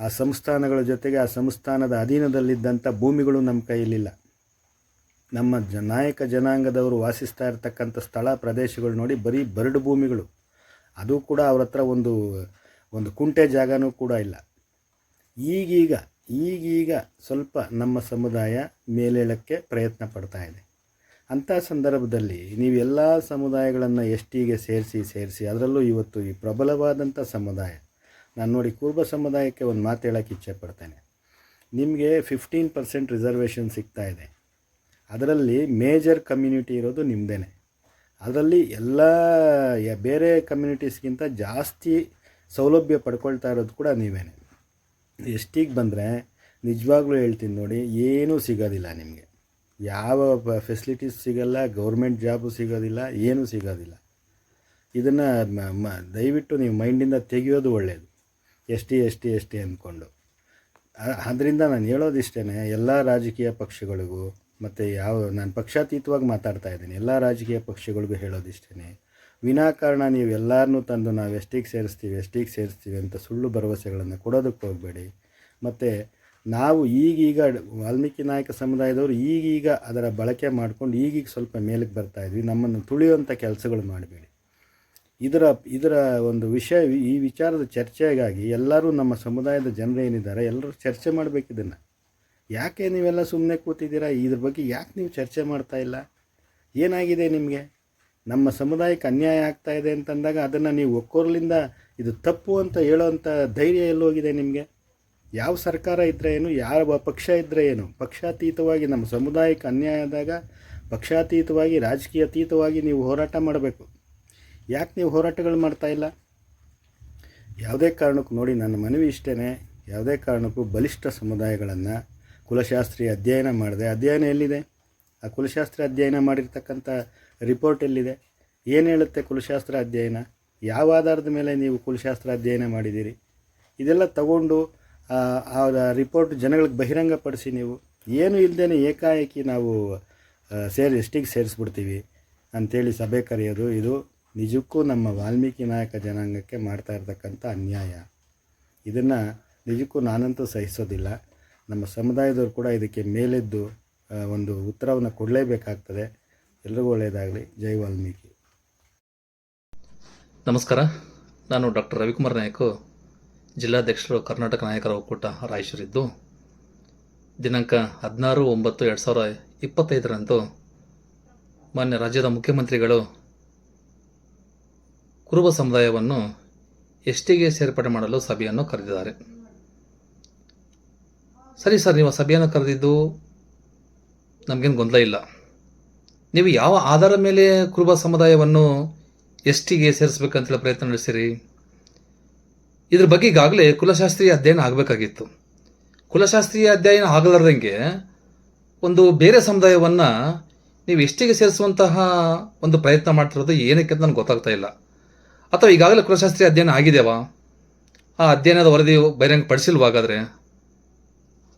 ಆ ಸಂಸ್ಥಾನಗಳ ಜೊತೆಗೆ ಆ ಸಂಸ್ಥಾನದ ಅಧೀನದಲ್ಲಿದ್ದಂಥ ಭೂಮಿಗಳು ನಮ್ಮ ಕೈಯಲ್ಲಿಲ್ಲ. ನಮ್ಮ ಜ, ನಾಯಕ ಜನಾಂಗದವರು ವಾಸಿಸ್ತಾ ಇರತಕ್ಕಂಥ ಸ್ಥಳ, ಪ್ರದೇಶಗಳು ನೋಡಿ ಬರೀ ಬರಡು ಭೂಮಿಗಳು. ಅದು ಕೂಡ ಅವ್ರ ಹತ್ರ ಒಂದು ಒಂದು ಕುಂಟೆ ಜಾಗನೂ ಕೂಡ ಇಲ್ಲ. ಈಗೀಗ ಈಗೀಗ ಸ್ವಲ್ಪ ನಮ್ಮ ಸಮುದಾಯ ಮೇಲೇಳಕ್ಕೆ ಪ್ರಯತ್ನ ಪಡ್ತಾ ಇದೆ. ಅಂಥ ಸಂದರ್ಭದಲ್ಲಿ ನೀವೆಲ್ಲ ಸಮುದಾಯಗಳನ್ನು ಎಸ್ಟಿಗೆ ಸೇರಿಸಿ ಸೇರಿಸಿ, ಅದರಲ್ಲೂ ಇವತ್ತು ಈ ಪ್ರಬಲವಾದಂಥ ಸಮುದಾಯ ನಾನು ನೋಡಿ ಕುರುಬ ಸಮುದಾಯಕ್ಕೆ ಒಂದು ಮಾತು ಹೇಳೋಕ್ಕೆ ಇಚ್ಛೆ ಪಡ್ತೇನೆ ನಿಮಗೆ ಫಿಫ್ಟೀನ್ ಪರ್ಸೆಂಟ್ ರಿಸರ್ವೇಷನ್ ಸಿಗ್ತಾ ಇದೆ. ಅದರಲ್ಲಿ ಮೇಜರ್ ಕಮ್ಯುನಿಟಿ ಇರೋದು ನಿಮ್ಮದೇ ಅದರಲ್ಲಿ ಎಲ್ಲ ಬೇರೆ ಕಮ್ಯುನಿಟೀಸ್ಗಿಂತ ಜಾಸ್ತಿ ಸೌಲಭ್ಯ ಪಡ್ಕೊಳ್ತಾ ಇರೋದು ಕೂಡ ನೀವೇ ಎಷ್ಟಿಗೆ ಬಂದರೆ ನಿಜವಾಗ್ಲೂ ಹೇಳ್ತೀನಿ ನೋಡಿ, ಏನೂ ಸಿಗೋದಿಲ್ಲ ನಿಮಗೆ. ಯಾವ ಫೆಸಿಲಿಟೀಸ್ ಸಿಗೋಲ್ಲ ಗೌರ್ಮೆಂಟ್ ಜಾಬು ಸಿಗೋದಿಲ್ಲ, ಏನೂ ಸಿಗೋದಿಲ್ಲ. ಇದನ್ನು ದಯವಿಟ್ಟು ನೀವು ಮೈಂಡಿಂದ ತೆಗೆಯೋದು ಒಳ್ಳೆಯದು S T S T S T ಅಂದ್ಕೊಂಡು ಅದರಿಂದ ನಾನು ಹೇಳೋದಿಷ್ಟೇ ಎಲ್ಲ ರಾಜಕೀಯ ಪಕ್ಷಗಳಿಗೂ ಮತ್ತು ಯಾವ, ನಾನು ಪಕ್ಷಾತೀತವಾಗಿ ಮಾತಾಡ್ತಾ ಇದ್ದೀನಿ, ಎಲ್ಲ ರಾಜಕೀಯ ಪಕ್ಷಗಳಿಗೂ ಹೇಳೋದಿಷ್ಟೇ ವಿನಾಕಾರಣ ನೀವು ಎಲ್ಲರನ್ನೂ ತಂದು ನಾವು ಎಷ್ಟಿಗೆ ಸೇರಿಸ್ತೀವಿ ಎಷ್ಟಿಗೆ ಸೇರಿಸ್ತೀವಿ ಅಂತ ಸುಳ್ಳು ಭರವಸೆಗಳನ್ನು ಕೊಡೋದಕ್ಕೆ ಹೋಗಬೇಡಿ. ಮತ್ತು ನಾವು ಈಗೀಗ ವಾಲ್ಮೀಕಿ ನಾಯಕ ಸಮುದಾಯದವರು ಈಗೀಗ ಅದರ ಬಳಕೆ ಮಾಡ್ಕೊಂಡು ಈಗೀಗ ಸ್ವಲ್ಪ ಮೇಲಕ್ಕೆ ಬರ್ತಾ ಇದ್ವಿ, ನಮ್ಮನ್ನು ತುಳಿಯುವಂಥ ಕೆಲಸಗಳು ಮಾಡಬೇಡಿ. ಇದರ ಇದರ ಒಂದು ವಿಷಯ, ಈ ವಿಚಾರದ ಚರ್ಚೆಗಾಗಿ ಎಲ್ಲರೂ ನಮ್ಮ ಸಮುದಾಯದ ಜನರು ಏನಿದ್ದಾರೆ, ಎಲ್ಲರೂ ಚರ್ಚೆ ಮಾಡಬೇಕು ಇದನ್ನು. ಯಾಕೆ ನೀವೆಲ್ಲ ಸುಮ್ಮನೆ ಕೂತಿದ್ದೀರಾ? ಇದ್ರ ಬಗ್ಗೆ ಯಾಕೆ ನೀವು ಚರ್ಚೆ ಮಾಡ್ತಾ ಇಲ್ಲ? ಏನಾಗಿದೆ ನಿಮಗೆ? ನಮ್ಮ ಸಮುದಾಯಕ್ಕೆ ಅನ್ಯಾಯ ಆಗ್ತಾ ಇದೆ ಅಂತಂದಾಗ ಅದನ್ನು ನೀವು ಒಕ್ಕೋರ್ಲಿಂದ ಇದು ತಪ್ಪು ಅಂತ ಹೇಳೋವಂಥ ಧೈರ್ಯ ಎಲ್ಲೋಗಿದೆ ನಿಮಗೆ? ಯಾವ ಸರ್ಕಾರ ಇದ್ದರೆ ಏನು, ಯಾವ ಪಕ್ಷ ಇದ್ದರೆ ಏನು? ಪಕ್ಷಾತೀತವಾಗಿ ನಮ್ಮ ಸಮುದಾಯಕ್ಕೆ ಅನ್ಯಾಯ ಆದಾಗ ಪಕ್ಷಾತೀತವಾಗಿ, ರಾಜಕೀಯತೀತವಾಗಿ ನೀವು ಹೋರಾಟ ಮಾಡಬೇಕು. ಯಾಕೆ ನೀವು ಹೋರಾಟಗಳು ಮಾಡ್ತಾ ಇಲ್ಲ? ಯಾವುದೇ ಕಾರಣಕ್ಕೂ ನೋಡಿ, ನನ್ನ ಮನವಿ ಇಷ್ಟೇ ಯಾವುದೇ ಕಾರಣಕ್ಕೂ ಬಲಿಷ್ಠ ಸಮುದಾಯಗಳನ್ನು ಕುಲಶಾಸ್ತ್ರೀಯ ಅಧ್ಯಯನ ಮಾಡಿದೆ, ಅಧ್ಯಯನ ಎಲ್ಲಿದೆ? ಆ ಕುಲಶಾಸ್ತ್ರ ಅಧ್ಯಯನ ಮಾಡಿರ್ತಕ್ಕಂಥ ರಿಪೋರ್ಟ್ ಎಲ್ಲಿದೆ? ಏನು ಹೇಳುತ್ತೆ ಕುಲಶಾಸ್ತ್ರ ಅಧ್ಯಯನ? ಯಾವ ಆಧಾರದ ಮೇಲೆ ನೀವು ಕುಲಶಾಸ್ತ್ರ ಅಧ್ಯಯನ ಮಾಡಿದ್ದೀರಿ? ಇದೆಲ್ಲ ತಗೊಂಡು, ಆ ರಿಪೋರ್ಟ್ ಜನಗಳಿಗೆ ಬಹಿರಂಗಪಡಿಸಿ ನೀವು. ಏನು ಇಲ್ಲದೇ ಏಕಾಏಕಿ ನಾವು ಸೇರಿ, ಎಷ್ಟಿಗೆ ಸೇರಿಸ್ಬಿಡ್ತೀವಿ ಅಂಥೇಳಿ ಸಭೆ ಕರೆಯೋದು ಇದು. ನಿಜಕ್ಕೂ ನಮ್ಮ ವಾಲ್ಮೀಕಿ ನಾಯಕ ಜನಾಂಗಕ್ಕೆ ಮಾಡ್ತಾ ಇರತಕ್ಕಂಥ ಅನ್ಯಾಯ. ಇದನ್ನು ನಿಜಕ್ಕೂ ನಾನಂತೂ ಸಹಿಸೋದಿಲ್ಲ. ನಮ್ಮ ಸಮುದಾಯದವರು ಕೂಡ ಇದಕ್ಕೆ ಮೇಲೆದ್ದು ಒಂದು ಉತ್ತರವನ್ನು ಕೊಡಲೇಬೇಕಾಗ್ತದೆ. ಎಲ್ರಿಗೂ ಒಳ್ಳೆಯದಾಗಲಿ. ಜೈ ವಾಲ್ಮೀಕಿ. ನಮಸ್ಕಾರ. ನಾನು ಡಾಕ್ಟರ್ ರವಿಕುಮಾರ್ ನಾಯಕು, ಜಿಲ್ಲಾಧ್ಯಕ್ಷರು, ಕರ್ನಾಟಕ ನಾಯಕರ ಒಕ್ಕೂಟ ರಾಯಚೂರಿದ್ದು. ದಿನಾಂಕ ಹದಿನಾರು ಒಂಬತ್ತು ಎರಡು ಸಾವಿರ ಇಪ್ಪತ್ತೈದರಂದು ಮಾನ್ಯ ರಾಜ್ಯದ ಮುಖ್ಯಮಂತ್ರಿಗಳು ಕುರುಬ ಸಮುದಾಯವನ್ನು ಎಷ್ಟಿಗೆ ಸೇರ್ಪಡೆ ಮಾಡಲು ಸಭೆಯನ್ನು ಕರೆದಿದ್ದಾರೆ. ಸರಿ ಸರ್, ನೀವು ಸಭೆಯನ್ನು ಕರೆದಿದ್ದು ನಮಗೇನು ಗೊಂದಲ ಇಲ್ಲ. ನೀವು ಯಾವ ಆಧಾರ ಮೇಲೆ ಕುರುಬ ಸಮುದಾಯವನ್ನು ಎಷ್ಟಿಗೆ ಸೇರಿಸಬೇಕಂತೇಳಿ ಪ್ರಯತ್ನ ನಡೆಸಿರಿ? ಇದ್ರ ಬಗ್ಗೆ ಈಗಾಗಲೇ ಕುಲಶಾಸ್ತ್ರೀಯ ಅಧ್ಯಯನ ಆಗಬೇಕಾಗಿತ್ತು. ಕುಲಶಾಸ್ತ್ರೀಯ ಅಧ್ಯಯನ ಆಗಲಾರ್ದಂಗೆ ಒಂದು ಬೇರೆ ಸಮುದಾಯವನ್ನು ನೀವು ಎಷ್ಟಿಗೆ ಸೇರಿಸುವಂತಹ ಒಂದು ಪ್ರಯತ್ನ ಮಾಡ್ತಿರೋದು ಏನಕ್ಕೆ ಅಂತ ನನಗೆ ಗೊತ್ತಾಗ್ತಾ ಇಲ್ಲ. ಅಥವಾ ಈಗಾಗಲೇ ಕುಲಶಾಸ್ತ್ರೀಯ ಅಧ್ಯಯನ ಆಗಿದೆವಾ ಆ ಅಧ್ಯಯನದ ವರದಿ ಬಹಿರಂಗ ಪಡಿಸಿಲ್ವಾಗಾದರೆ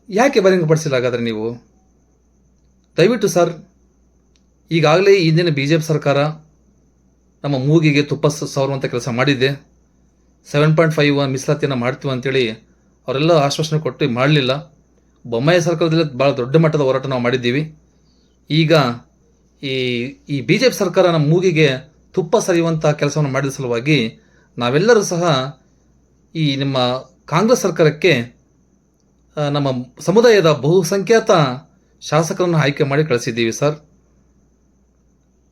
ಯಾಕೆ ಬಹಿರಂಗ ಪಡಿಸಿಲ್ಲ ಹಾಗಾದರೆ ನೀವು? ದಯವಿಟ್ಟು ಸರ್, ಈಗಾಗಲೇ ಹಿಂದಿನ ಬಿ ಜೆ ಪಿ ಸರ್ಕಾರ ನಮ್ಮ ಮೂಗಿಗೆ ತುಪ್ಪ ಸವರುವಂಥ ಕೆಲಸ ಮಾಡಿದ್ದೆ ಸೆವೆನ್ ಪಾಯಿಂಟ್ ಫೈವ್ ಮೀಸಲಾತಿಯನ್ನು ಮಾಡ್ತೀವಿ ಅಂತೇಳಿ ಅವರೆಲ್ಲ ಆಶ್ವಾಸನೆ ಕೊಟ್ಟು ಮಾಡಲಿಲ್ಲ. ಬೊಮ್ಮಾಯಿ ಸರ್ಕಾರದಲ್ಲಿ ಭಾಳ ದೊಡ್ಡ ಮಟ್ಟದ ಹೋರಾಟ ನಾವು ಮಾಡಿದ್ದೀವಿ. ಈಗ ಈ ಈ ಬಿ ಜೆ ಪಿ ಸರ್ಕಾರ ನಮ್ಮ ಮೂಗಿಗೆ ತುಪ್ಪ ಸರಿಯುವಂಥ ಕೆಲಸವನ್ನು ಮಾಡಿದ ಸಲುವಾಗಿ ನಾವೆಲ್ಲರೂ ಸಹ ಈ ನಿಮ್ಮ ಕಾಂಗ್ರೆಸ್ ಸರ್ಕಾರಕ್ಕೆ ನಮ್ಮ ಸಮುದಾಯದ ಬಹುಸಂಖ್ಯಾತ ಶಾಸಕರನ್ನು ಆಯ್ಕೆ ಮಾಡಿ ಕಳಿಸಿದ್ದೀವಿ, ಸರ್.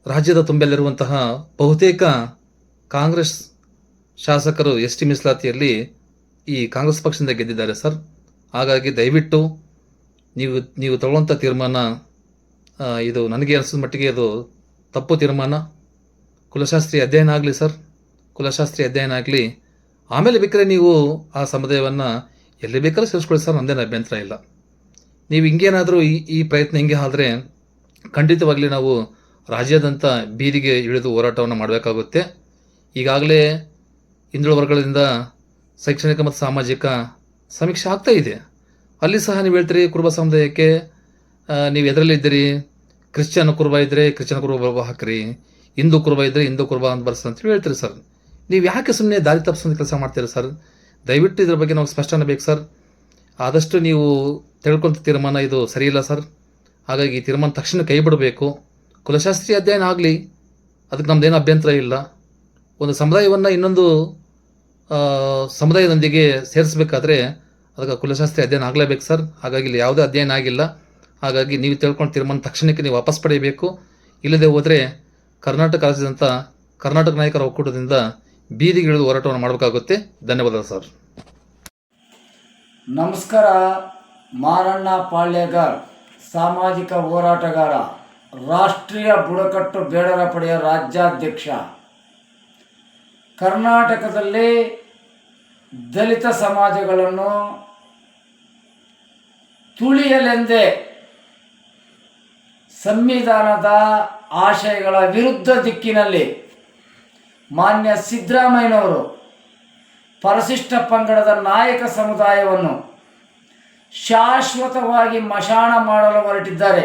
ರಾಜ್ಯದ ತುಂಬೆಲ್ಲಿರುವಂತಹ ಬಹುತೇಕ ಕಾಂಗ್ರೆಸ್ ಶಾಸಕರು ಎಸ್ ಟಿ ಮೀಸಲಾತಿಯಲ್ಲಿ ಈ ಕಾಂಗ್ರೆಸ್ ಪಕ್ಷದಿಂದ ಗೆದ್ದಿದ್ದಾರೆ, ಸರ್. ಹಾಗಾಗಿ ದಯವಿಟ್ಟು ನೀವು ನೀವು ತಗೊಳ್ಳೋಂಥ ತೀರ್ಮಾನ ಇದು ನನಗೆ ಅನಿಸಿದ ಮಟ್ಟಿಗೆ ಅದು ತಪ್ಪು ತೀರ್ಮಾನ. ಕುಲಶಾಸ್ತ್ರಿ ಅಧ್ಯಯನ ಆಗಲಿ ಸರ್. ಕುಲಶಾಸ್ತ್ರಿ ಅಧ್ಯಯನ ಆಗಲಿ. ಆಮೇಲೆ ಬೇಕಾದ್ರೆ ನೀವು ಆ ಸಮುದಾಯವನ್ನು ಎಲ್ಲಿ ಬೇಕಾದ್ರೂ ಸೇರಿಸ್ಕೊಳ್ಳಿ ಸರ್ ನಂದೇನು ಅಭ್ಯಂತರ ಇಲ್ಲ. ನೀವು ಹಿಂಗೇನಾದರೂ ಈ ಈ ಪ್ರಯತ್ನ ಹಿಂಗೆ ಆದರೆ ಖಂಡಿತವಾಗಲಿ ನಾವು ರಾಜ್ಯದಂತ ಬೀದಿಗೆ ಇಳಿದು ಹೋರಾಟವನ್ನು ಮಾಡಬೇಕಾಗುತ್ತೆ. ಈಗಾಗಲೇ ಹಿಂದುಳಿದ ವರ್ಗಗಳಿಂದ ಶೈಕ್ಷಣಿಕ ಮತ್ತು ಸಾಮಾಜಿಕ ಸಮೀಕ್ಷೆ ಆಗ್ತಾ ಇದೆ. ಅಲ್ಲಿ ಸಹ ನೀವು ಹೇಳ್ತೀರಿ ಕುರುಬ ಸಮುದಾಯಕ್ಕೆ ನೀವು ಎದರಲ್ಲಿದ್ದೀರಿ, ಕ್ರಿಶ್ಚಿಯನ್ ಕುರುಬ ಇದ್ದರೆ ಕ್ರಿಶ್ಚಿಯನ್ ಕುರುಬ ಹಾಕ್ರಿ. ಹಿಂದೂ ಕುರುಬ ಇದ್ದರೆ ಹಿಂದೂ ಕುರುಬ ಅಂತ ಬರ್ಸ್ ಅಂತೇಳಿ ಹೇಳ್ತೀರಿ ಸರ್. ನೀವು ಯಾಕೆ ಸುಮ್ಮನೆ ದಾರಿ ತಪ್ಪಿಸೋದು ಕೆಲಸ ಮಾಡ್ತೀರಿ ಸರ್? ದಯವಿಟ್ಟು ಇದ್ರ ಬಗ್ಗೆ ನಾವು ಸ್ಪಷ್ಟನೆ ಬೇಕು ಸರ್. ಆದಷ್ಟು ನೀವು ತಿಳ್ಕೊಂತ ತೀರ್ಮಾನ ಇದು ಸರಿಯಿಲ್ಲ ಸರ್. ಹಾಗಾಗಿ ಈ ತೀರ್ಮಾನ ತಕ್ಷಣ ಕೈ ಬಿಡಬೇಕು. ಕುಲಶಾಸ್ತ್ರೀಯ ಅಧ್ಯಯನ ಆಗಲಿ, ಅದಕ್ಕೆ ನಮ್ಮದೇನು ಅಭ್ಯಂತರ ಇಲ್ಲ. ಒಂದು ಸಮುದಾಯವನ್ನು ಇನ್ನೊಂದು ಸಮುದಾಯದೊಂದಿಗೆ ಸೇರಿಸಬೇಕಾದ್ರೆ ಅದಕ್ಕೆ ಕುಲಶಾಸ್ತ್ರಿ ಅಧ್ಯಯನ ಆಗಲೇಬೇಕು ಸರ್. ಹಾಗಾಗಿ ಇಲ್ಲಿ ಯಾವುದೇ ಅಧ್ಯಯನ ಆಗಿಲ್ಲ. ಹಾಗಾಗಿ ನೀವು ತಿಳ್ಕೊಂಡು ತೀರ್ಮಾನ ತಕ್ಷಣಕ್ಕೆ ನೀವು ವಾಪಸ್ ಪಡೆಯಬೇಕು. ಇಲ್ಲದೆ ಹೋದರೆ ಕರ್ನಾಟಕ ರಾಜ್ಯದಂಥ ಕರ್ನಾಟಕ ನಾಯಕರ ಒಕ್ಕೂಟದಿಂದ ಬೀದಿಗಿಳಿದು ಹೋರಾಟವನ್ನು ಮಾಡಬೇಕಾಗುತ್ತೆ. ಧನ್ಯವಾದ ಸರ್. ನಮಸ್ಕಾರ, ಮಾರಣ್ಣ ಪಾಳ್ಯಗಾರ್, ಸಾಮಾಜಿಕ ಹೋರಾಟಗಾರ, ರಾಷ್ಟ್ರೀಯ ಬುಡಕಟ್ಟು ಬೇಡರ ಪಡೆಯ ರಾಜ್ಯಾಧ್ಯಕ್ಷ. ಕರ್ನಾಟಕದಲ್ಲಿ ದಲಿತ ಸಮಾಜಗಳನ್ನು ತುಳಿಯಲೆಂದೇ ಸಂವಿಧಾನದ ಆಶಯಗಳ ವಿರುದ್ಧ ದಿಕ್ಕಿನಲ್ಲಿ ಮಾನ್ಯ ಸಿದ್ದರಾಮಯ್ಯನವರು ಪರಿಶಿಷ್ಟ ಪಂಗಡದ ನಾಯಕ ಸಮುದಾಯವನ್ನು ಶಾಶ್ವತವಾಗಿ ಮಶಾಣ ಮಾಡಲು ಹೊರಟಿದ್ದಾರೆ.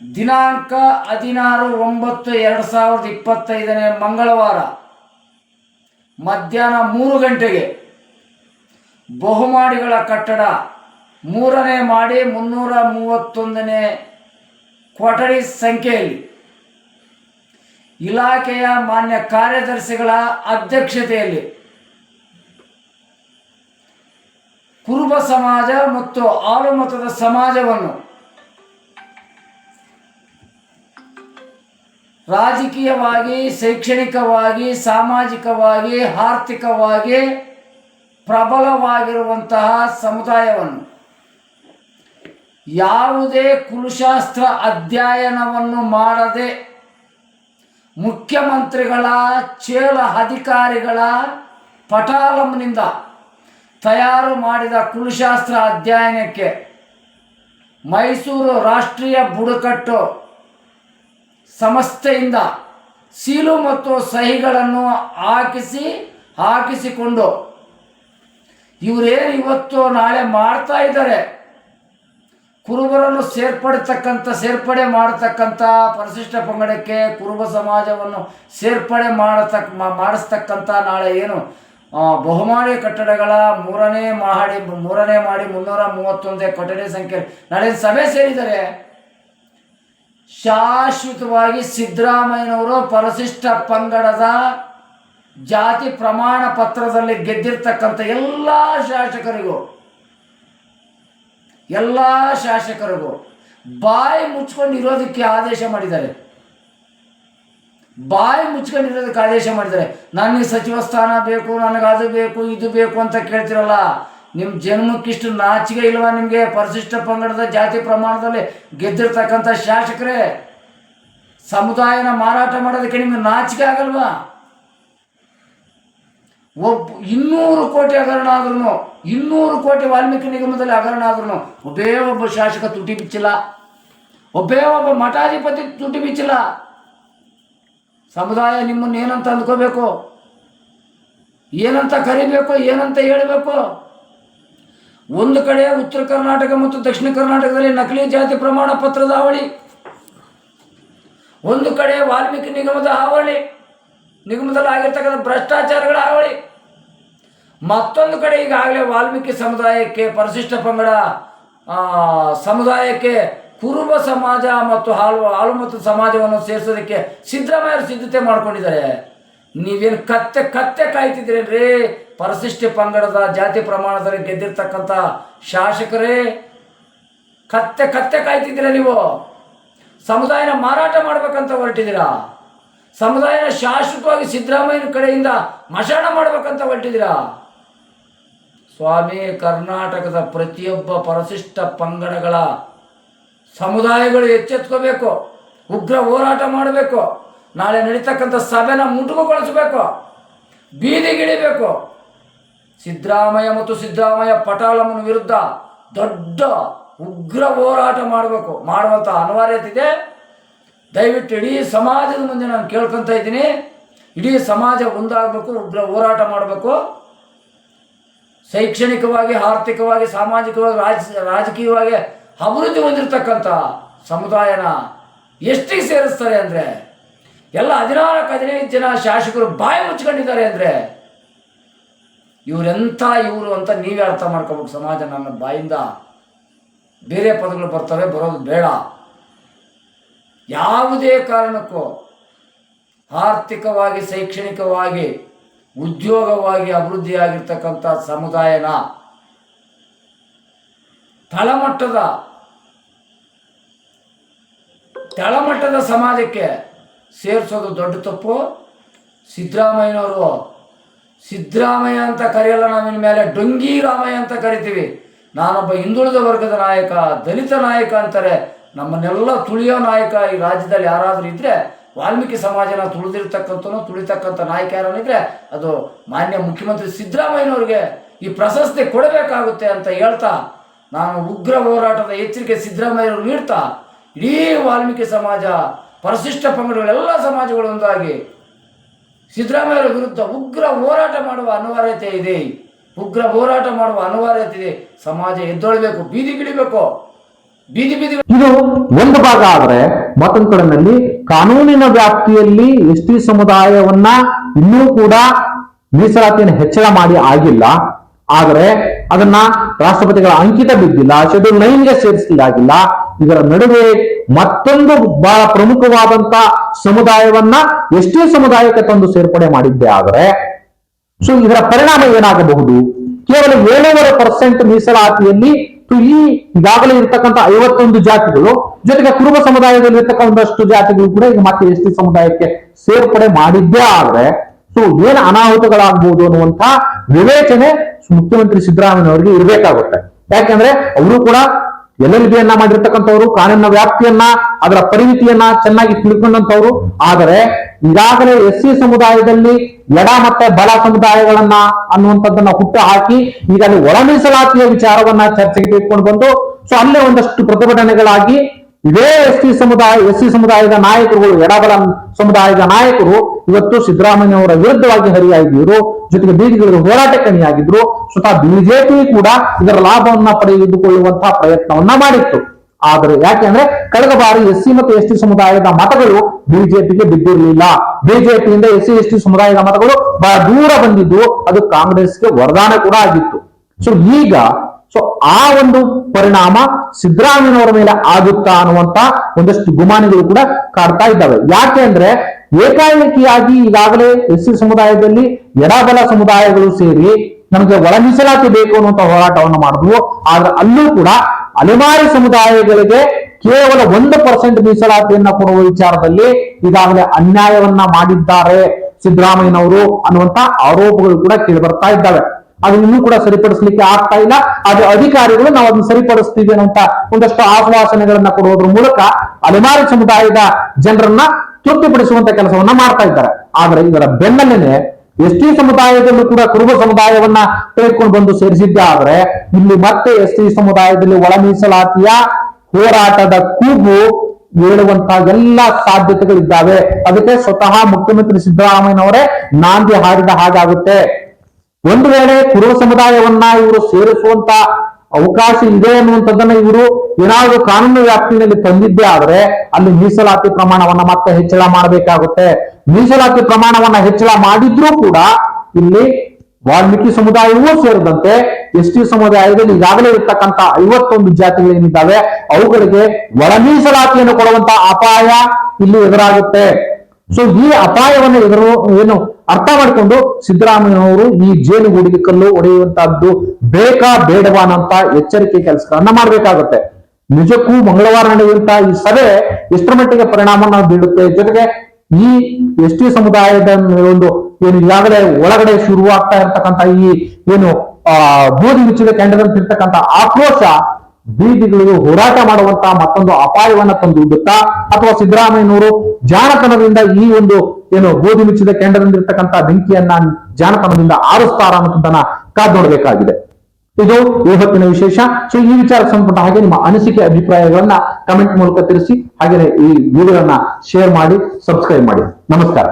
ದಿನಾಂಕ ಹದಿನಾರು ಒಂಬತ್ತು ಎರಡು ಸಾವಿರದ ಇಪ್ಪತ್ತೈದನೇ ಮಂಗಳವಾರ ಮಧ್ಯಾಹ್ನ ಮೂರು ಗಂಟೆಗೆ ಬಹುಮಾಡಿಗಳ ಕಟ್ಟಡ ಮೂರನೇ ಮಾಡಿ ಮುನ್ನೂರ ಮೂವತ್ತೊಂದನೇ ಕೊಠಡಿ ಸಂಖ್ಯೆಯಲ್ಲಿ. ಇಲಾಖೆಯ ಮಾನ್ಯ ಕಾರ್ಯದರ್ಶಿಗಳ ಅಧ್ಯಕ್ಷತೆಯಲ್ಲಿ. ಕುರುಬ ಸಮಾಜ ಮತ್ತು ಆಲುಮತದ ಸಮಾಜವನ್ನು. ರಾಜಕೀಯವಾಗಿ, ಶೈಕ್ಷಣಿಕವಾಗಿ, ಸಾಮಾಜಿಕವಾಗಿ, ಆರ್ಥಿಕವಾಗಿ ಪ್ರಬಲವಾಗಿರುವಂತಹ ಸಮುದಾಯವನ್ನು. ಯಾವುದೇ ಕುಲಶಾಸ್ತ್ರ ಅಧ್ಯಯನವನ್ನು ಮಾಡದೆ ಮುಖ್ಯಮಂತ್ರಿಗಳ, ಚೇಲ ಅಧಿಕಾರಿಗಳ ಪಟಾಲಂನಿಂದ ತಯಾರು ಮಾಡಿದ ಕುಲಶಾಸ್ತ್ರ ಅಧ್ಯಯನಕ್ಕೆ ಮೈಸೂರು ರಾಷ್ಟ್ರೀಯ ಬುಡಕಟ್ಟು ಸಂಸ್ಥೆಯಿಂದ ಸೀಲು ಮತ್ತು ಸಹಿಗಳನ್ನು ಹಾಕಿಸಿ, ಹಾಕಿಸಿಕೊಂಡು ಇವರೇನು ಇವತ್ತು ನಾಳೆ ಮಾಡ್ತಾ ಇದ್ದಾರೆ? ಕುರುಬರನ್ನು ಸೇರ್ಪಡತಕ್ಕಂಥ, ಸೇರ್ಪಡೆ ಮಾಡತಕ್ಕಂಥ ಪರಿಶಿಷ್ಟ ಪಂಗಡಕ್ಕೆ ಕುರುಬ ಸಮಾಜವನ್ನು ಸೇರ್ಪಡೆ ಮಾಡತಕ್ಕ ಮಾಡಿಸ್ತಕ್ಕಂಥ ನಾಳೆ ಏನು? ಬಹುಮಾನಿ ಕಟ್ಟಡಗಳ ಮೂರನೇ ಮಹಡಿ ಮೂರನೇ ಮಾಡಿ ಮುನ್ನೂರ ಮೂವತ್ತೊಂದೇ ಕೊಠಡಿ ಸಂಖ್ಯೆ. ನಾಳೆ ಸಭೆ ಸೇರಿದ್ದಾರೆ ಶಾಶ್ವತವಾಗಿ ಸಿದ್ದರಾಮಯ್ಯನವರು ಪರಿಶಿಷ್ಟ ಪಂಗಡದ ಜಾತಿ ಪ್ರಮಾಣ ಪತ್ರದಲ್ಲಿ ಗೆದ್ದಿರ್ತಕ್ಕಂಥ ಎಲ್ಲ ಶಾಸಕರಿಗೂ ಎಲ್ಲ ಶಾಸಕರಿಗೂ ಬಾಯಿ ಮುಚ್ಕೊಂಡು ಇರೋದಕ್ಕೆ ಆದೇಶ ಮಾಡಿದ್ದಾರೆ. ಬಾಯಿ ಮುಚ್ಕೊಂಡಿರೋದಕ್ಕೆ ಆದೇಶ ಮಾಡಿದ್ದಾರೆ. ನನಗೆ ಸಚಿವ ಸ್ಥಾನ ಬೇಕು, ನನಗೆ ಅದು ಬೇಕು, ಇದು ಬೇಕು ಅಂತ ಕೇಳ್ತಿರಲ್ಲ. ನಿಮ್ಮ ಜನ್ಮಕ್ಕಿಷ್ಟು ನಾಚಿಕೆ ಇಲ್ವಾ ನಿಮಗೆ? ಪರಿಶಿಷ್ಟ ಪಂಗಡದ ಜಾತಿ ಪ್ರಮಾಣದಲ್ಲಿ ಗೆದ್ದಿರ್ತಕ್ಕಂಥ ಶಾಸಕರೇ, ಸಮುದಾಯನ ಮಾರಾಟ ಮಾಡೋದಕ್ಕೆ ನಿಮಗೆ ನಾಚಿಕೆ ಆಗಲ್ವಾ? ಒಬ್ಬ ಇನ್ನೂರು ಕೋಟಿ ಹಗರಣ ಆದ್ರೂ ಇನ್ನೂರು ಕೋಟಿ ವಾಲ್ಮೀಕಿ ನಿಗಮದಲ್ಲಿ ಹಗರಣ ಆದ್ರೂ ಒಬ್ಬೇ ಒಬ್ಬ ಶಾಸಕ ತುಟಿ ಬಿಚ್ಚಿಲ್ಲ. ಒಬ್ಬೇ ಒಬ್ಬ ಮಠಾಧಿಪತಿ ತುಟಿ ಬಿಚ್ಚಿಲ್ಲ. ಸಮುದಾಯ ನಿಮ್ಮನ್ನು ಏನಂತ ಅಂದ್ಕೋಬೇಕು? ಏನಂತ ಕರಿಬೇಕು? ಏನಂತ ಹೇಳಬೇಕು? ಒಂದು ಕಡೆ ಉತ್ತರ ಕರ್ನಾಟಕ ಮತ್ತು ದಕ್ಷಿಣ ಕರ್ನಾಟಕದಲ್ಲಿ ನಕಲಿ ಜಾತಿ ಪ್ರಮಾಣ ಪತ್ರದ ಹಾವಳಿ, ಒಂದು ಕಡೆ ವಾಲ್ಮೀಕಿ ನಿಗಮದ ಹಾವಳಿ. ನಿಗಮದಲ್ಲಿ ಆಗಿರ್ತಕ್ಕಂಥ ಭ್ರಷ್ಟಾಚಾರಗಳ ಹಾವಳಿ ಮತ್ತೊಂದು ಕಡೆ ಈಗಾಗಲೇ ವಾಲ್ಮೀಕಿ ಸಮುದಾಯಕ್ಕೆ, ಪರಿಶಿಷ್ಟ ಪಂಗಡ ಸಮುದಾಯಕ್ಕೆ ಕುರುಬ ಸಮಾಜ ಮತ್ತು ಹಾಲು ಹಾಲು ಮತ್ತು ಸಮಾಜವನ್ನು ಸೇರಿಸೋದಕ್ಕೆ ಸಿದ್ದರಾಮಯ್ಯರು ಸಿದ್ಧತೆ ಮಾಡ್ಕೊಂಡಿದ್ದಾರೆ. ನೀವೇನು ಕತ್ತೆ ಕತ್ತೆ ಕಾಯ್ತಿದ್ದೀರೇನ್ರಿ? ಪರಿಶಿಷ್ಟ ಪಂಗಡದ ಜಾತಿ ಪ್ರಮಾಣದಲ್ಲಿ ಗೆದ್ದಿರ್ತಕ್ಕಂಥ ಶಾಸಕರೇ, ಕತ್ತೆ ಕತ್ತೆ ಕಾಯ್ತಿದ್ದೀರಾ ನೀವು? ಸಮುದಾಯನ ಮಾರಾಟ ಮಾಡ್ಬೇಕಂತ ಹೊರಟಿದ್ದೀರಾ? ಸಮುದಾಯನ ಶಾಶ್ವತವಾಗಿ ಸಿದ್ದರಾಮಯ್ಯನ ಕಡೆಯಿಂದ ಮಶಾಣ ಮಾಡ್ಬೇಕಂತ ಹೊರಟಿದ್ದೀರಾ? ಸ್ವಾಮಿ, ಕರ್ನಾಟಕದ ಪ್ರತಿಯೊಬ್ಬ ಪರಿಶಿಷ್ಟ ಪಂಗಡಗಳ ಸಮುದಾಯಗಳು ಎಚ್ಚೆತ್ಕೋಬೇಕು, ಉಗ್ರ ಹೋರಾಟ ಮಾಡಬೇಕು, ನಾಳೆ ನಡೀತಕ್ಕಂಥ ಸಭೆನ ಮುಟುಕುಗೊಳಿಸಬೇಕು ಬೀದಿಗಿಳಿಬೇಕು ಸಿದ್ದರಾಮಯ್ಯ ಮತ್ತು ಸಿದ್ದರಾಮಯ್ಯ ಪಟಾಳಮ್ಮನ ವಿರುದ್ಧ ದೊಡ್ಡ ಉಗ್ರ ಹೋರಾಟ ಮಾಡಬೇಕು ಮಾಡುವಂಥ ಅನಿವಾರ್ಯತೆ ಇದೆ. ದಯವಿಟ್ಟು ಇಡೀ ಸಮಾಜದ ಮುಂದೆ ನಾನು ಕೇಳ್ಕೊತಾ ಇದ್ದೀನಿ. ಇಡೀ ಸಮಾಜ ಒಂದಾಗಬೇಕು ಹೋರಾಟ ಮಾಡಬೇಕು. ಶೈಕ್ಷಣಿಕವಾಗಿ, ಆರ್ಥಿಕವಾಗಿ, ಸಾಮಾಜಿಕವಾಗಿ, ರಾಜ, ರಾಜಕೀಯವಾಗಿ ಅಭಿವೃದ್ಧಿ ಹೊಂದಿರತಕ್ಕಂಥ ಸಮುದಾಯನ ಎಷ್ಟಿಗೆ ಸೇರಿಸ್ತಾರೆ ಅಂದರೆ, ಎಲ್ಲ ಹದಿನಾಲ್ಕು ಹದಿನೈದು ಜನ ಶಾಸಕರು ಬಾಯಿ ಮುಚ್ಕೊಂಡಿದ್ದಾರೆ ಅಂದರೆ, ಇವರೆಂಥ ಇವರು ಅಂತ ನೀವೇ ಅರ್ಥ ಮಾಡ್ಕೋಬೇಕು. ಸಮಾಜ ನನ್ನ ಬಾಯಿಂದ ಬೇರೆ ಪದಗಳು ಬರ್ತವೆ, ಬರೋದು ಬೇಡ. ಯಾವುದೇ ಕಾರಣಕ್ಕೂ ಆರ್ಥಿಕವಾಗಿ, ಶೈಕ್ಷಣಿಕವಾಗಿ, ಉದ್ಯೋಗವಾಗಿ ಅಭಿವೃದ್ಧಿಯಾಗಿರ್ತಕ್ಕಂಥ ಸಮುದಾಯನ ತಳಮಟ್ಟದ ತಳಮಟ್ಟದ ಸಮಾಜಕ್ಕೆ ಸೇರಿಸೋದು ದೊಡ್ಡ ತಪ್ಪು. ಸಿದ್ದರಾಮಯ್ಯನವರು ಸಿದ್ದರಾಮಯ್ಯ ಅಂತ ಕರೆಯಲ್ಲ, ನಾವಿನ ಮೇಲೆ ಡೊಂಗಿ ರಾಮಯ್ಯ ಅಂತ ಕರಿತೀವಿ. ನಾನೊಬ್ಬ ಹಿಂದುಳಿದ ವರ್ಗದ ನಾಯಕ, ದಲಿತ ನಾಯಕ ಅಂತಾರೆ. ನಮ್ಮನ್ನೆಲ್ಲ ತುಳಿಯೋ ನಾಯಕ ಈ ರಾಜ್ಯದಲ್ಲಿ ಯಾರಾದರೂ ಇದ್ರೆ ವಾಲ್ಮೀಕಿ ಸಮಾಜನ ತುಳಿದಿರ್ತಕ್ಕಂಥನೋ ತುಳಿತಕ್ಕಂಥ ನಾಯಕ ಯಾರನಿದ್ರೆ ಅದು ಮಾನ್ಯ ಮುಖ್ಯಮಂತ್ರಿ ಸಿದ್ದರಾಮಯ್ಯನವ್ರಿಗೆ ಈ ಪ್ರಶಸ್ತಿ ಕೊಡಬೇಕಾಗುತ್ತೆ ಅಂತ ಹೇಳ್ತಾ ನಾನು ಉಗ್ರ ಹೋರಾಟದ ಎಚ್ಚರಿಕೆ ಸಿದ್ದರಾಮಯ್ಯವ್ರು ನೀಡ್ತಾ ಇಡೀ ವಾಲ್ಮೀಕಿ ಸಮಾಜ, ಪರಿಶಿಷ್ಟ ಪಂಗಡಗಳೆಲ್ಲ ಸಮಾಜಗಳು ಒಂದಾಗಿ ಸಿದ್ದರಾಮಯ್ಯರ ವಿರುದ್ಧ ಉಗ್ರ ಹೋರಾಟ ಮಾಡುವ ಅನಿವಾರ್ಯತೆ ಇದೆ. ಉಗ್ರ ಹೋರಾಟ ಮಾಡುವ ಅನಿವಾರ್ಯತೆ ಇದೆ. ಸಮಾಜ ಎದ್ದೊಳ್ಬೇಕು ಬೀದಿಗಿಳಿಬೇಕು ಬೀದಿ ಬೀದಿ ಇದು ಒಂದು ಭಾಗ ಆದ್ರೆ ಮತ್ತೊಂದು ಕಾನೂನಿನ ವ್ಯಾಪ್ತಿಯಲ್ಲಿ ಎಸ್ ಟಿ ಸಮುದಾಯವನ್ನ ಇನ್ನೂ ಕೂಡ ಮೀಸಲಾತಿಯನ್ನು ಹೆಚ್ಚಳ ಮಾಡಿ ಆಗಿಲ್ಲ. ಆದರೆ ಅದನ್ನ ರಾಷ್ಟ್ರಪತಿಗಳ ಅಂಕಿತ ಬಿದ್ದಿಲ್ಲ ಶೆಡ್ಯೂಲ್ ನೈನ್ಗೆ ಸೇರಿಸಲಾಗಿಲ್ಲ ಇದರ ನಡುವೆ ಮತ್ತೊಂದು ಬಹಳ ಪ್ರಮುಖವಾದಂತ ಸಮುದಾಯವನ್ನ ಎಸ್ ಟಿ ಸಮುದಾಯಕ್ಕೆ ತಂದು ಸೇರ್ಪಡೆ ಮಾಡಿದ್ದೆ ಆದರೆ, ಸೊ ಇದರ ಪರಿಣಾಮ ಏನಾಗಬಹುದು? ಕೇವಲ ಏಳೂವರೆ ಪರ್ಸೆಂಟ್ ಮೀಸಲಾತಿಯಲ್ಲಿ ಈ ಈಗಾಗಲೇ ಇರ್ತಕ್ಕಂಥ ಐವತ್ತೊಂದು ಜಾತಿಗಳು, ಜೊತೆಗೆ ಕುರುಬ ಸಮುದಾಯದಲ್ಲಿ ಇರ್ತಕ್ಕ ಜಾತಿಗಳು ಕೂಡ ಈಗ ಮತ್ತೆ ಎಸ್ ಟಿ ಸಮುದಾಯಕ್ಕೆ ಸೇರ್ಪಡೆ ಮಾಡಿದ್ದೇ ಆದ್ರೆ, ಸೊ ಏನ್ ಅನಾಹುತಗಳಾಗ್ಬೋದು ಅನ್ನುವಂತ ವಿವೇಚನೆ ಮುಖ್ಯಮಂತ್ರಿ ಸಿದ್ದರಾಮಯ್ಯ ಅವರಿಗೆ ಇರಬೇಕಾಗುತ್ತೆ. ಯಾಕಂದ್ರೆ ಅವರು ಕೂಡ ಎಲ್ ಎಲ್ ಬಿಯನ್ನ ಮಾಡಿರ್ತಕ್ಕಂಥವ್ರು, ಕಾನೂನಿನ ವ್ಯಾಪ್ತಿಯನ್ನ, ಅದರ ಪರಿಮಿತಿಯನ್ನ ಚೆನ್ನಾಗಿ ತಿಳ್ಕೊಂಡಂತವ್ರು ಆದರೆ ಈಗಾಗಲೇ ಎಸ್ ಸಿ ಸಮುದಾಯದಲ್ಲಿ ಎಡ ಮತ್ತೆ ಬಲ ಸಮುದಾಯಗಳನ್ನ ಅನ್ನುವಂಥದ್ದನ್ನ ಹುಟ್ಟು ಹಾಕಿ ಈಗ ಅಲ್ಲಿ ಒಳ ಮೀಸಲಾತಿಯ ವಿಚಾರವನ್ನ ಚರ್ಚೆಗೆ ತೆಗೆದುಕೊಂಡು ಬಂದು ಸೊ ಅಲ್ಲೇ ಒಂದಷ್ಟು ಪ್ರತಿಭಟನೆಗಳಾಗಿ ಇದೇ ಎಸ್ ಟಿ ಸಮುದಾಯ, ಎಸ್ ಸಿ ಸಮುದಾಯದ ನಾಯಕರುಗಳು ಎಡಬಲ ಸಮುದಾಯದ ನಾಯಕರು ಇವತ್ತು ಸಿದ್ದರಾಮಯ್ಯ ಅವರ ವಿರುದ್ಧವಾಗಿ ಹರಿಯಾಗಿದ್ರು, ಜೊತೆಗೆ ಬೀದಿಗಳ ಹೋರಾಟ ಕಣಿಯಾಗಿದ್ರು, ಸ್ವತಃ ಬಿಜೆಪಿ ಕೂಡ ಇದರ ಲಾಭವನ್ನ ಪಡೆದುಕೊಳ್ಳುವಂತಹ ಪ್ರಯತ್ನವನ್ನ ಮಾಡಿತ್ತು. ಆದರೆ ಯಾಕೆಂದ್ರೆ ಕಳೆದ ಬಾರಿ ಎಸ್ ಸಿ ಮತ್ತು ಎಸ್ ಟಿ ಸಮುದಾಯದ ಮತಗಳು ಬಿಜೆಪಿಗೆ ಬಿದ್ದಿರಲಿಲ್ಲ. ಬಿಜೆಪಿಯಿಂದ ಎಸ್ ಸಿ ಎಸ್ ಟಿ ಸಮುದಾಯದ ಮತಗಳು ಬಹಳ ದೂರ ಬಂದಿದ್ದು, ಅದು ಕಾಂಗ್ರೆಸ್ಗೆ ವರದಾನ ಕೂಡ ಆಗಿತ್ತು. ಸೊ ಈಗ ಸೊ ಆ ಒಂದು ಪರಿಣಾಮ ಸಿದ್ದರಾಮಯ್ಯನವರ ಮೇಲೆ ಆಗುತ್ತಾ ಅನ್ನುವಂತ ಒಂದಷ್ಟು ಗುಮಾನಿಗಳು ಕೂಡ ಕಾಡ್ತಾ ಇದ್ದಾವೆ. ಯಾಕೆ ಅಂದ್ರೆ ಏಕಾಏಕಿಯಾಗಿ ಈಗಾಗಲೇ ಎಸ್ ಸಿ ಸಮುದಾಯದಲ್ಲಿ ಎಡಬಲ ಸಮುದಾಯಗಳು ಸೇರಿ ನಮಗೆ ಒಳ ಬೇಕು ಅನ್ನುವಂತ ಹೋರಾಟವನ್ನು ಮಾಡಿದ್ವು. ಆದ್ರೆ ಅಲ್ಲೂ ಕೂಡ ಅಲೆಮಾರಿ ಸಮುದಾಯಗಳಿಗೆ ಕೇವಲ ಒಂದು ಪರ್ಸೆಂಟ್ ಮೀಸಲಾತಿಯನ್ನ ಕೊಡುವ ವಿಚಾರದಲ್ಲಿ ಈಗಾಗಲೇ ಅನ್ಯಾಯವನ್ನ ಮಾಡಿದ್ದಾರೆ ಸಿದ್ದರಾಮಯ್ಯನವರು ಅನ್ನುವಂತ ಆರೋಪಗಳು ಕೂಡ ಕೇಳಿ ಬರ್ತಾ ಇದ್ದಾವೆ ಅದನ್ನ ಕೂಡ ಸರಿಪಡಿಸಲಿಕ್ಕೆ ಆಗ್ತಾ ಇಲ್ಲ. ಅದು ಅಧಿಕಾರಿಗಳು ನಾವು ಅದನ್ನ ಸರಿಪಡಿಸ್ತೀವಿ ಒಂದಷ್ಟು ಆಶ್ವಾಸನೆಗಳನ್ನ ಕೊಡುವುದರ ಮೂಲಕ ಅಲೆಮಾರಿ ಸಮುದಾಯದ ಜನರನ್ನ ತೃಪ್ತಿಪಡಿಸುವಂತ ಕೆಲಸವನ್ನ ಮಾಡ್ತಾ ಇದ್ದಾರೆ. ಆದ್ರೆ ಇದರ ಬೆನ್ನಲ್ಲೇನೆ ಎಸ್ ಟಿ ಸಮುದಾಯದಲ್ಲೂ ಕೂಡ ಕುರುಬ ಸಮುದಾಯವನ್ನ ತೆಗೆದುಕೊಂಡು ಬಂದು ಸೇರಿಸಿದ್ದೆ ಆದ್ರೆ ಇಲ್ಲಿ ಮತ್ತೆ ಎಸ್ ಟಿ ಸಮುದಾಯದಲ್ಲಿ ಒಳ ಮೀಸಲಾತಿಯ ಹೋರಾಟದ ಕೂಗು ಹೇಳುವಂತ ಎಲ್ಲಾ ಸಾಧ್ಯತೆಗಳಿದ್ದಾವೆ. ಅದಕ್ಕೆ ಸ್ವತಃ ಮುಖ್ಯಮಂತ್ರಿ ಸಿದ್ದರಾಮಯ್ಯನವರೇ ನಾಂದಿ ಹಾಡಿದ ಹಾಗಾಗುತ್ತೆ ಒಂದು ವೇಳೆ ಕುರುಬ ಸಮುದಾಯವನ್ನ ಇವರು ಸೇರಿಸುವಂತ ಅವಕಾಶ ಇದೆ ಅನ್ನುವಂಥದ್ದನ್ನ ಇವರು ಏನಾದರೂ ಕಾನೂನು ವ್ಯಾಪ್ತಿಯಲ್ಲಿ ತಂದಿದ್ದೇ ಆದ್ರೆ ಅಲ್ಲಿ ಮೀಸಲಾತಿ ಪ್ರಮಾಣವನ್ನ ಮತ್ತೆ ಹೆಚ್ಚಳ ಮಾಡಬೇಕಾಗುತ್ತೆ. ಮೀಸಲಾತಿ ಪ್ರಮಾಣವನ್ನ ಹೆಚ್ಚಳ ಮಾಡಿದ್ರೂ ಕೂಡ ಇಲ್ಲಿ ವಾಲ್ಮೀಕಿ ಸಮುದಾಯವೂ ಸೇರಿದಂತೆ ಎಸ್ ಟಿ ಸಮುದಾಯದಲ್ಲಿ ಈಗಾಗಲೇ ಇರತಕ್ಕಂತ ಐವತ್ತೊಂದು ಜಾತಿಗಳೇನಿದ್ದಾವೆ ಅವುಗಳಿಗೆ ಒಳ ಮೀಸಲಾತಿಯನ್ನು ಕೊಡುವಂತ ಅಪಾಯ ಇಲ್ಲಿ ಎದುರಾಗುತ್ತೆ. ಸೊ ಈ ಅಪಾಯವನ್ನು ಎದುರು ಏನು ಅರ್ಥ ಮಾಡಿಕೊಂಡು ಸಿದ್ದರಾಮಯ್ಯನವರು ಈ ಜೇನುಗೂಡಿಗೆ ಕಲ್ಲು ಒಡೆಯುವಂತಹದ್ದು ಬೇಕಾ ಬೇಡವಾನಂತ ಎಚ್ಚರಿಕೆ ಕೆಲಸಗಳನ್ನ ಮಾಡಬೇಕಾಗುತ್ತೆ. ನಿಜಕ್ಕೂ ಮಂಗಳವಾರ ನಡೆಯುವಂತಹ ಈ ಸಭೆ ಎಷ್ಟರ ಮಟ್ಟಿಗೆ ಪರಿಣಾಮವನ್ನು ಬೀಳುತ್ತೆ? ಜೊತೆಗೆ ಈ ಎಸ್ ಟಿ ಸಮುದಾಯದ ಒಂದು ಏನು ಈಗಾಗಲೇ ಒಳಗಡೆ ಶುರುವಾಗ್ತಾ ಇರ್ತಕ್ಕಂಥ ಈ ಏನು ಬೂದಿ ಮುಚ್ಚಿದ ಕೆಂಡದಂತಿರ್ತಕ್ಕಂಥ ಆಕ್ರೋಶ ಬೀದಿಗಳಿಗೆ ಹೋರಾಟ ಮಾಡುವಂತಹ ಮತ್ತೊಂದು ಅಪಾಯವನ್ನ ತಂದುಬಿಡುತ್ತಾ? ಅಥವಾ ಸಿದ್ದರಾಮಯ್ಯನವರು ಜಾಣತನದಿಂದ ಈ ಒಂದು ಏನು ಗೋಧಿ ಮುಚ್ಚಿದ ಕೆಂಡದಿಂದಿರ್ತಕ್ಕಂಥ ಬೆಂಕಿಯನ್ನ ಜಾಣತನದಿಂದ ಆರಿಸ್ತಾರ ಅನ್ನೋದನ್ನ ಕಾದ್ ನೋಡಬೇಕಾಗಿದೆ ಇದು ಇವತ್ತಿನ ವಿಶೇಷ. ಸೊ ಈ ವಿಚಾರ ಸಂಬಂಧಪಟ್ಟ ಹಾಗೆ ನಿಮ್ಮ ಅನಿಸಿಕೆ, ಅಭಿಪ್ರಾಯಗಳನ್ನ ಕಮೆಂಟ್ ಮೂಲಕ ತಿಳಿಸಿ ಹಾಗೆ ಈ ವಿಡಿಯೋಗಳನ್ನ ಶೇರ್ ಮಾಡಿ ಸಬ್ಸ್ಕ್ರೈಬ್ ಮಾಡಿ. ನಮಸ್ಕಾರ.